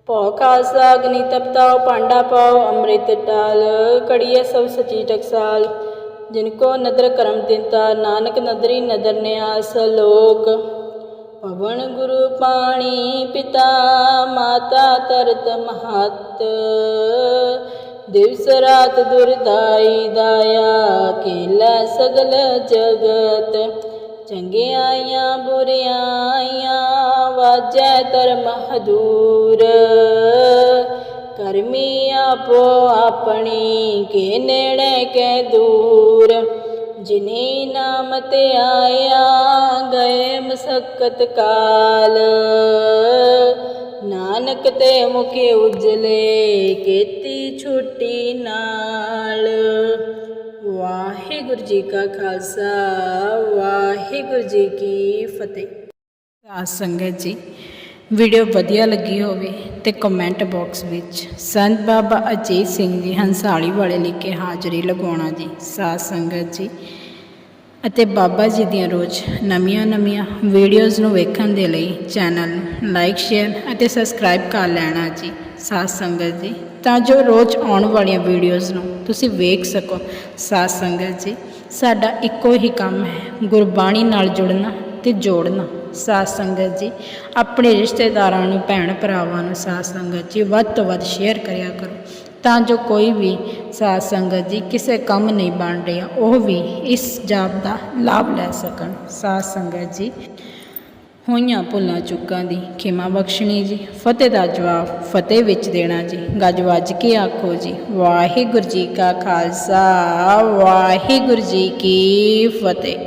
ਭਉ ਖਾਲਸਾ, ਅਗਨੀ ਤਪਤਾਓ ਪਾਂਡਾ ਪਾਓ ਅੰਮ੍ਰਿਤ ਟਾਲ ਕੜੀਏ ਸਭ ਸਚੀ ਟਕਸਾਲ ਜਿਨ ਕੋ ਨਦਰ ਕਰਮ ਤਿੰਤਾ ਨਾਨਕ ਨਦਰੀ ਨਦਰ ਨਿਆਸ ਲੋਕ। ਪਵਨ ਗੁਰੂ ਪਾਣੀ ਪਿਤਾ, ਮਾਤਾ ਤਰਤ ਮਹਤ। ਦਿਵਸ ਰਾਤ ਦੁਰਦਾਈ ਦਾਇਆ, ਕੇਲਾ ਸਗਲ ਜਗਤ। ਚੰਗਿਆਈਆਂ, ਬੁਰਿਆਈਆਂ, ਵਾਜੈ ਧਰਮ ਮਹਦੂਰ। ਕਰਮੀ ਆਪੋ ਆਪਣੀ, ਕੇ ਨੇੜੇ, ਕੇ ਦੂਰ। ਜਿਨੇ ਨਾਮ ਤੇ ਆਇਆ, ਗਏ ਮਸਕਤ ਕਾਲ। ਨਾਨਕ ਤੇ ਮੁਖੇ ਉਜਲੇ, ਕੀਤੀ ਛੁੱਟੀ ਨਾਲ। ਵਾਹਿਗੁਰੂ ਜੀ ਕਾ ਖਾਲਸਾ, ਵਾਹਿਗੁਰੂ ਜੀ ਕੀ ਫਤਿਹ। ਸਾਧ ਸੰਗਤ ਜੀ, ਵੀਡੀਓ ਵਧੀਆ ਲੱਗੀ ਹੋਵੇ ਤੇ ਕਮੈਂਟ ਬਾਕਸ ਵਿੱਚ ਸੰਤ ਬਾਬਾ ਅਜੀਤ ਸਿੰਘ ਜੀ ਹੰਸਾਲੀ ਵਾਲੇ ਲਿਖ ਕੇ ਹਾਜ਼ਰੀ ਲਗਾਉਣਾ ਜੀ, ਸਾਧ ਸੰਗਤ ਜੀ। ਅਤੇ ਬਾਬਾ ਜੀ ਦੀਆਂ ਰੋਜ਼ ਨਵੀਆਂ-ਨਵੀਆਂ ਵੀਡੀਓਜ਼ ਨੂੰ ਵੇਖਣ ਦੇ ਲਈ ਚੈਨਲ ਲਾਈਕ ਸ਼ੇਅਰ ਅਤੇ ਸਬਸਕ੍ਰਾਈਬ ਕਰ ਲੈਣਾ ਜੀ। ਸਾਧ ਸੰਗਤ ਜੀ। ਤਾਂ ਜੋ ਰੋਜ਼ ਆਉਣ ਵਾਲੀਆਂ ਵੀਡੀਓਜ਼ ਨੂੰ ਤੁਸੀਂ ਵੇਖ ਸਕੋ। ਸਾਧ ਸੰਗਤ ਜੀ, ਸਾਡਾ ਇੱਕੋ ਹੀ ਕੰਮ ਹੈ। ਗੁਰਬਾਣੀ ਨਾਲ ਜੁੜਨਾ ਤੇ ਜੋੜਨਾ। ਸਾਧ ਸੰਗਤ ਜੀ, ਆਪਣੇ ਰਿਸ਼ਤੇਦਾਰਾਂ ਨੂੰ, ਭੈਣ ਭਰਾਵਾਂ ਨੂੰ ਸਾਧ ਸੰਗਤ ਜੀ, ਵੱਧ ਤੋਂ ਵੱਧ ਸ਼ੇਅਰ ਕਰਿਆ ਕਰੋ। ਤਾਂ ਜੋ ਕੋਈ ਵੀ ਸਾਧ ਸੰਗਤ ਜੀ ਕਿਸੇ ਕੰਮ ਨਹੀਂ ਬਣ ਰਿਹਾ, ਉਹ ਵੀ ਇਸ ਜਾਪ ਦਾ ਲਾਭ ਲੈ ਸਕਣ। ਸਾਧ ਸੰਗਤ ਜੀ ਹੋਈਆਂ ਭੁੱਲਾਂ ਚੁੱਕਾਂ ਦੀ ਖਿਮਾ ਬਖਸ਼ਣੀ ਜੀ, ਫਤਿਹ ਦਾ ਜਵਾਬ ਫਤਿਹ ਵਿੱਚ ਦੇਣਾ ਜੀ। ਗੱਜ ਵੱਜ ਕੇ ਆਖੋ ਜੀ, ਵਾਹਿਗੁਰੂ ਜੀ ਕਾ ਖਾਲਸਾ, ਵਾਹਿਗੁਰੂ ਜੀ ਕੀ ਫਤਿਹ।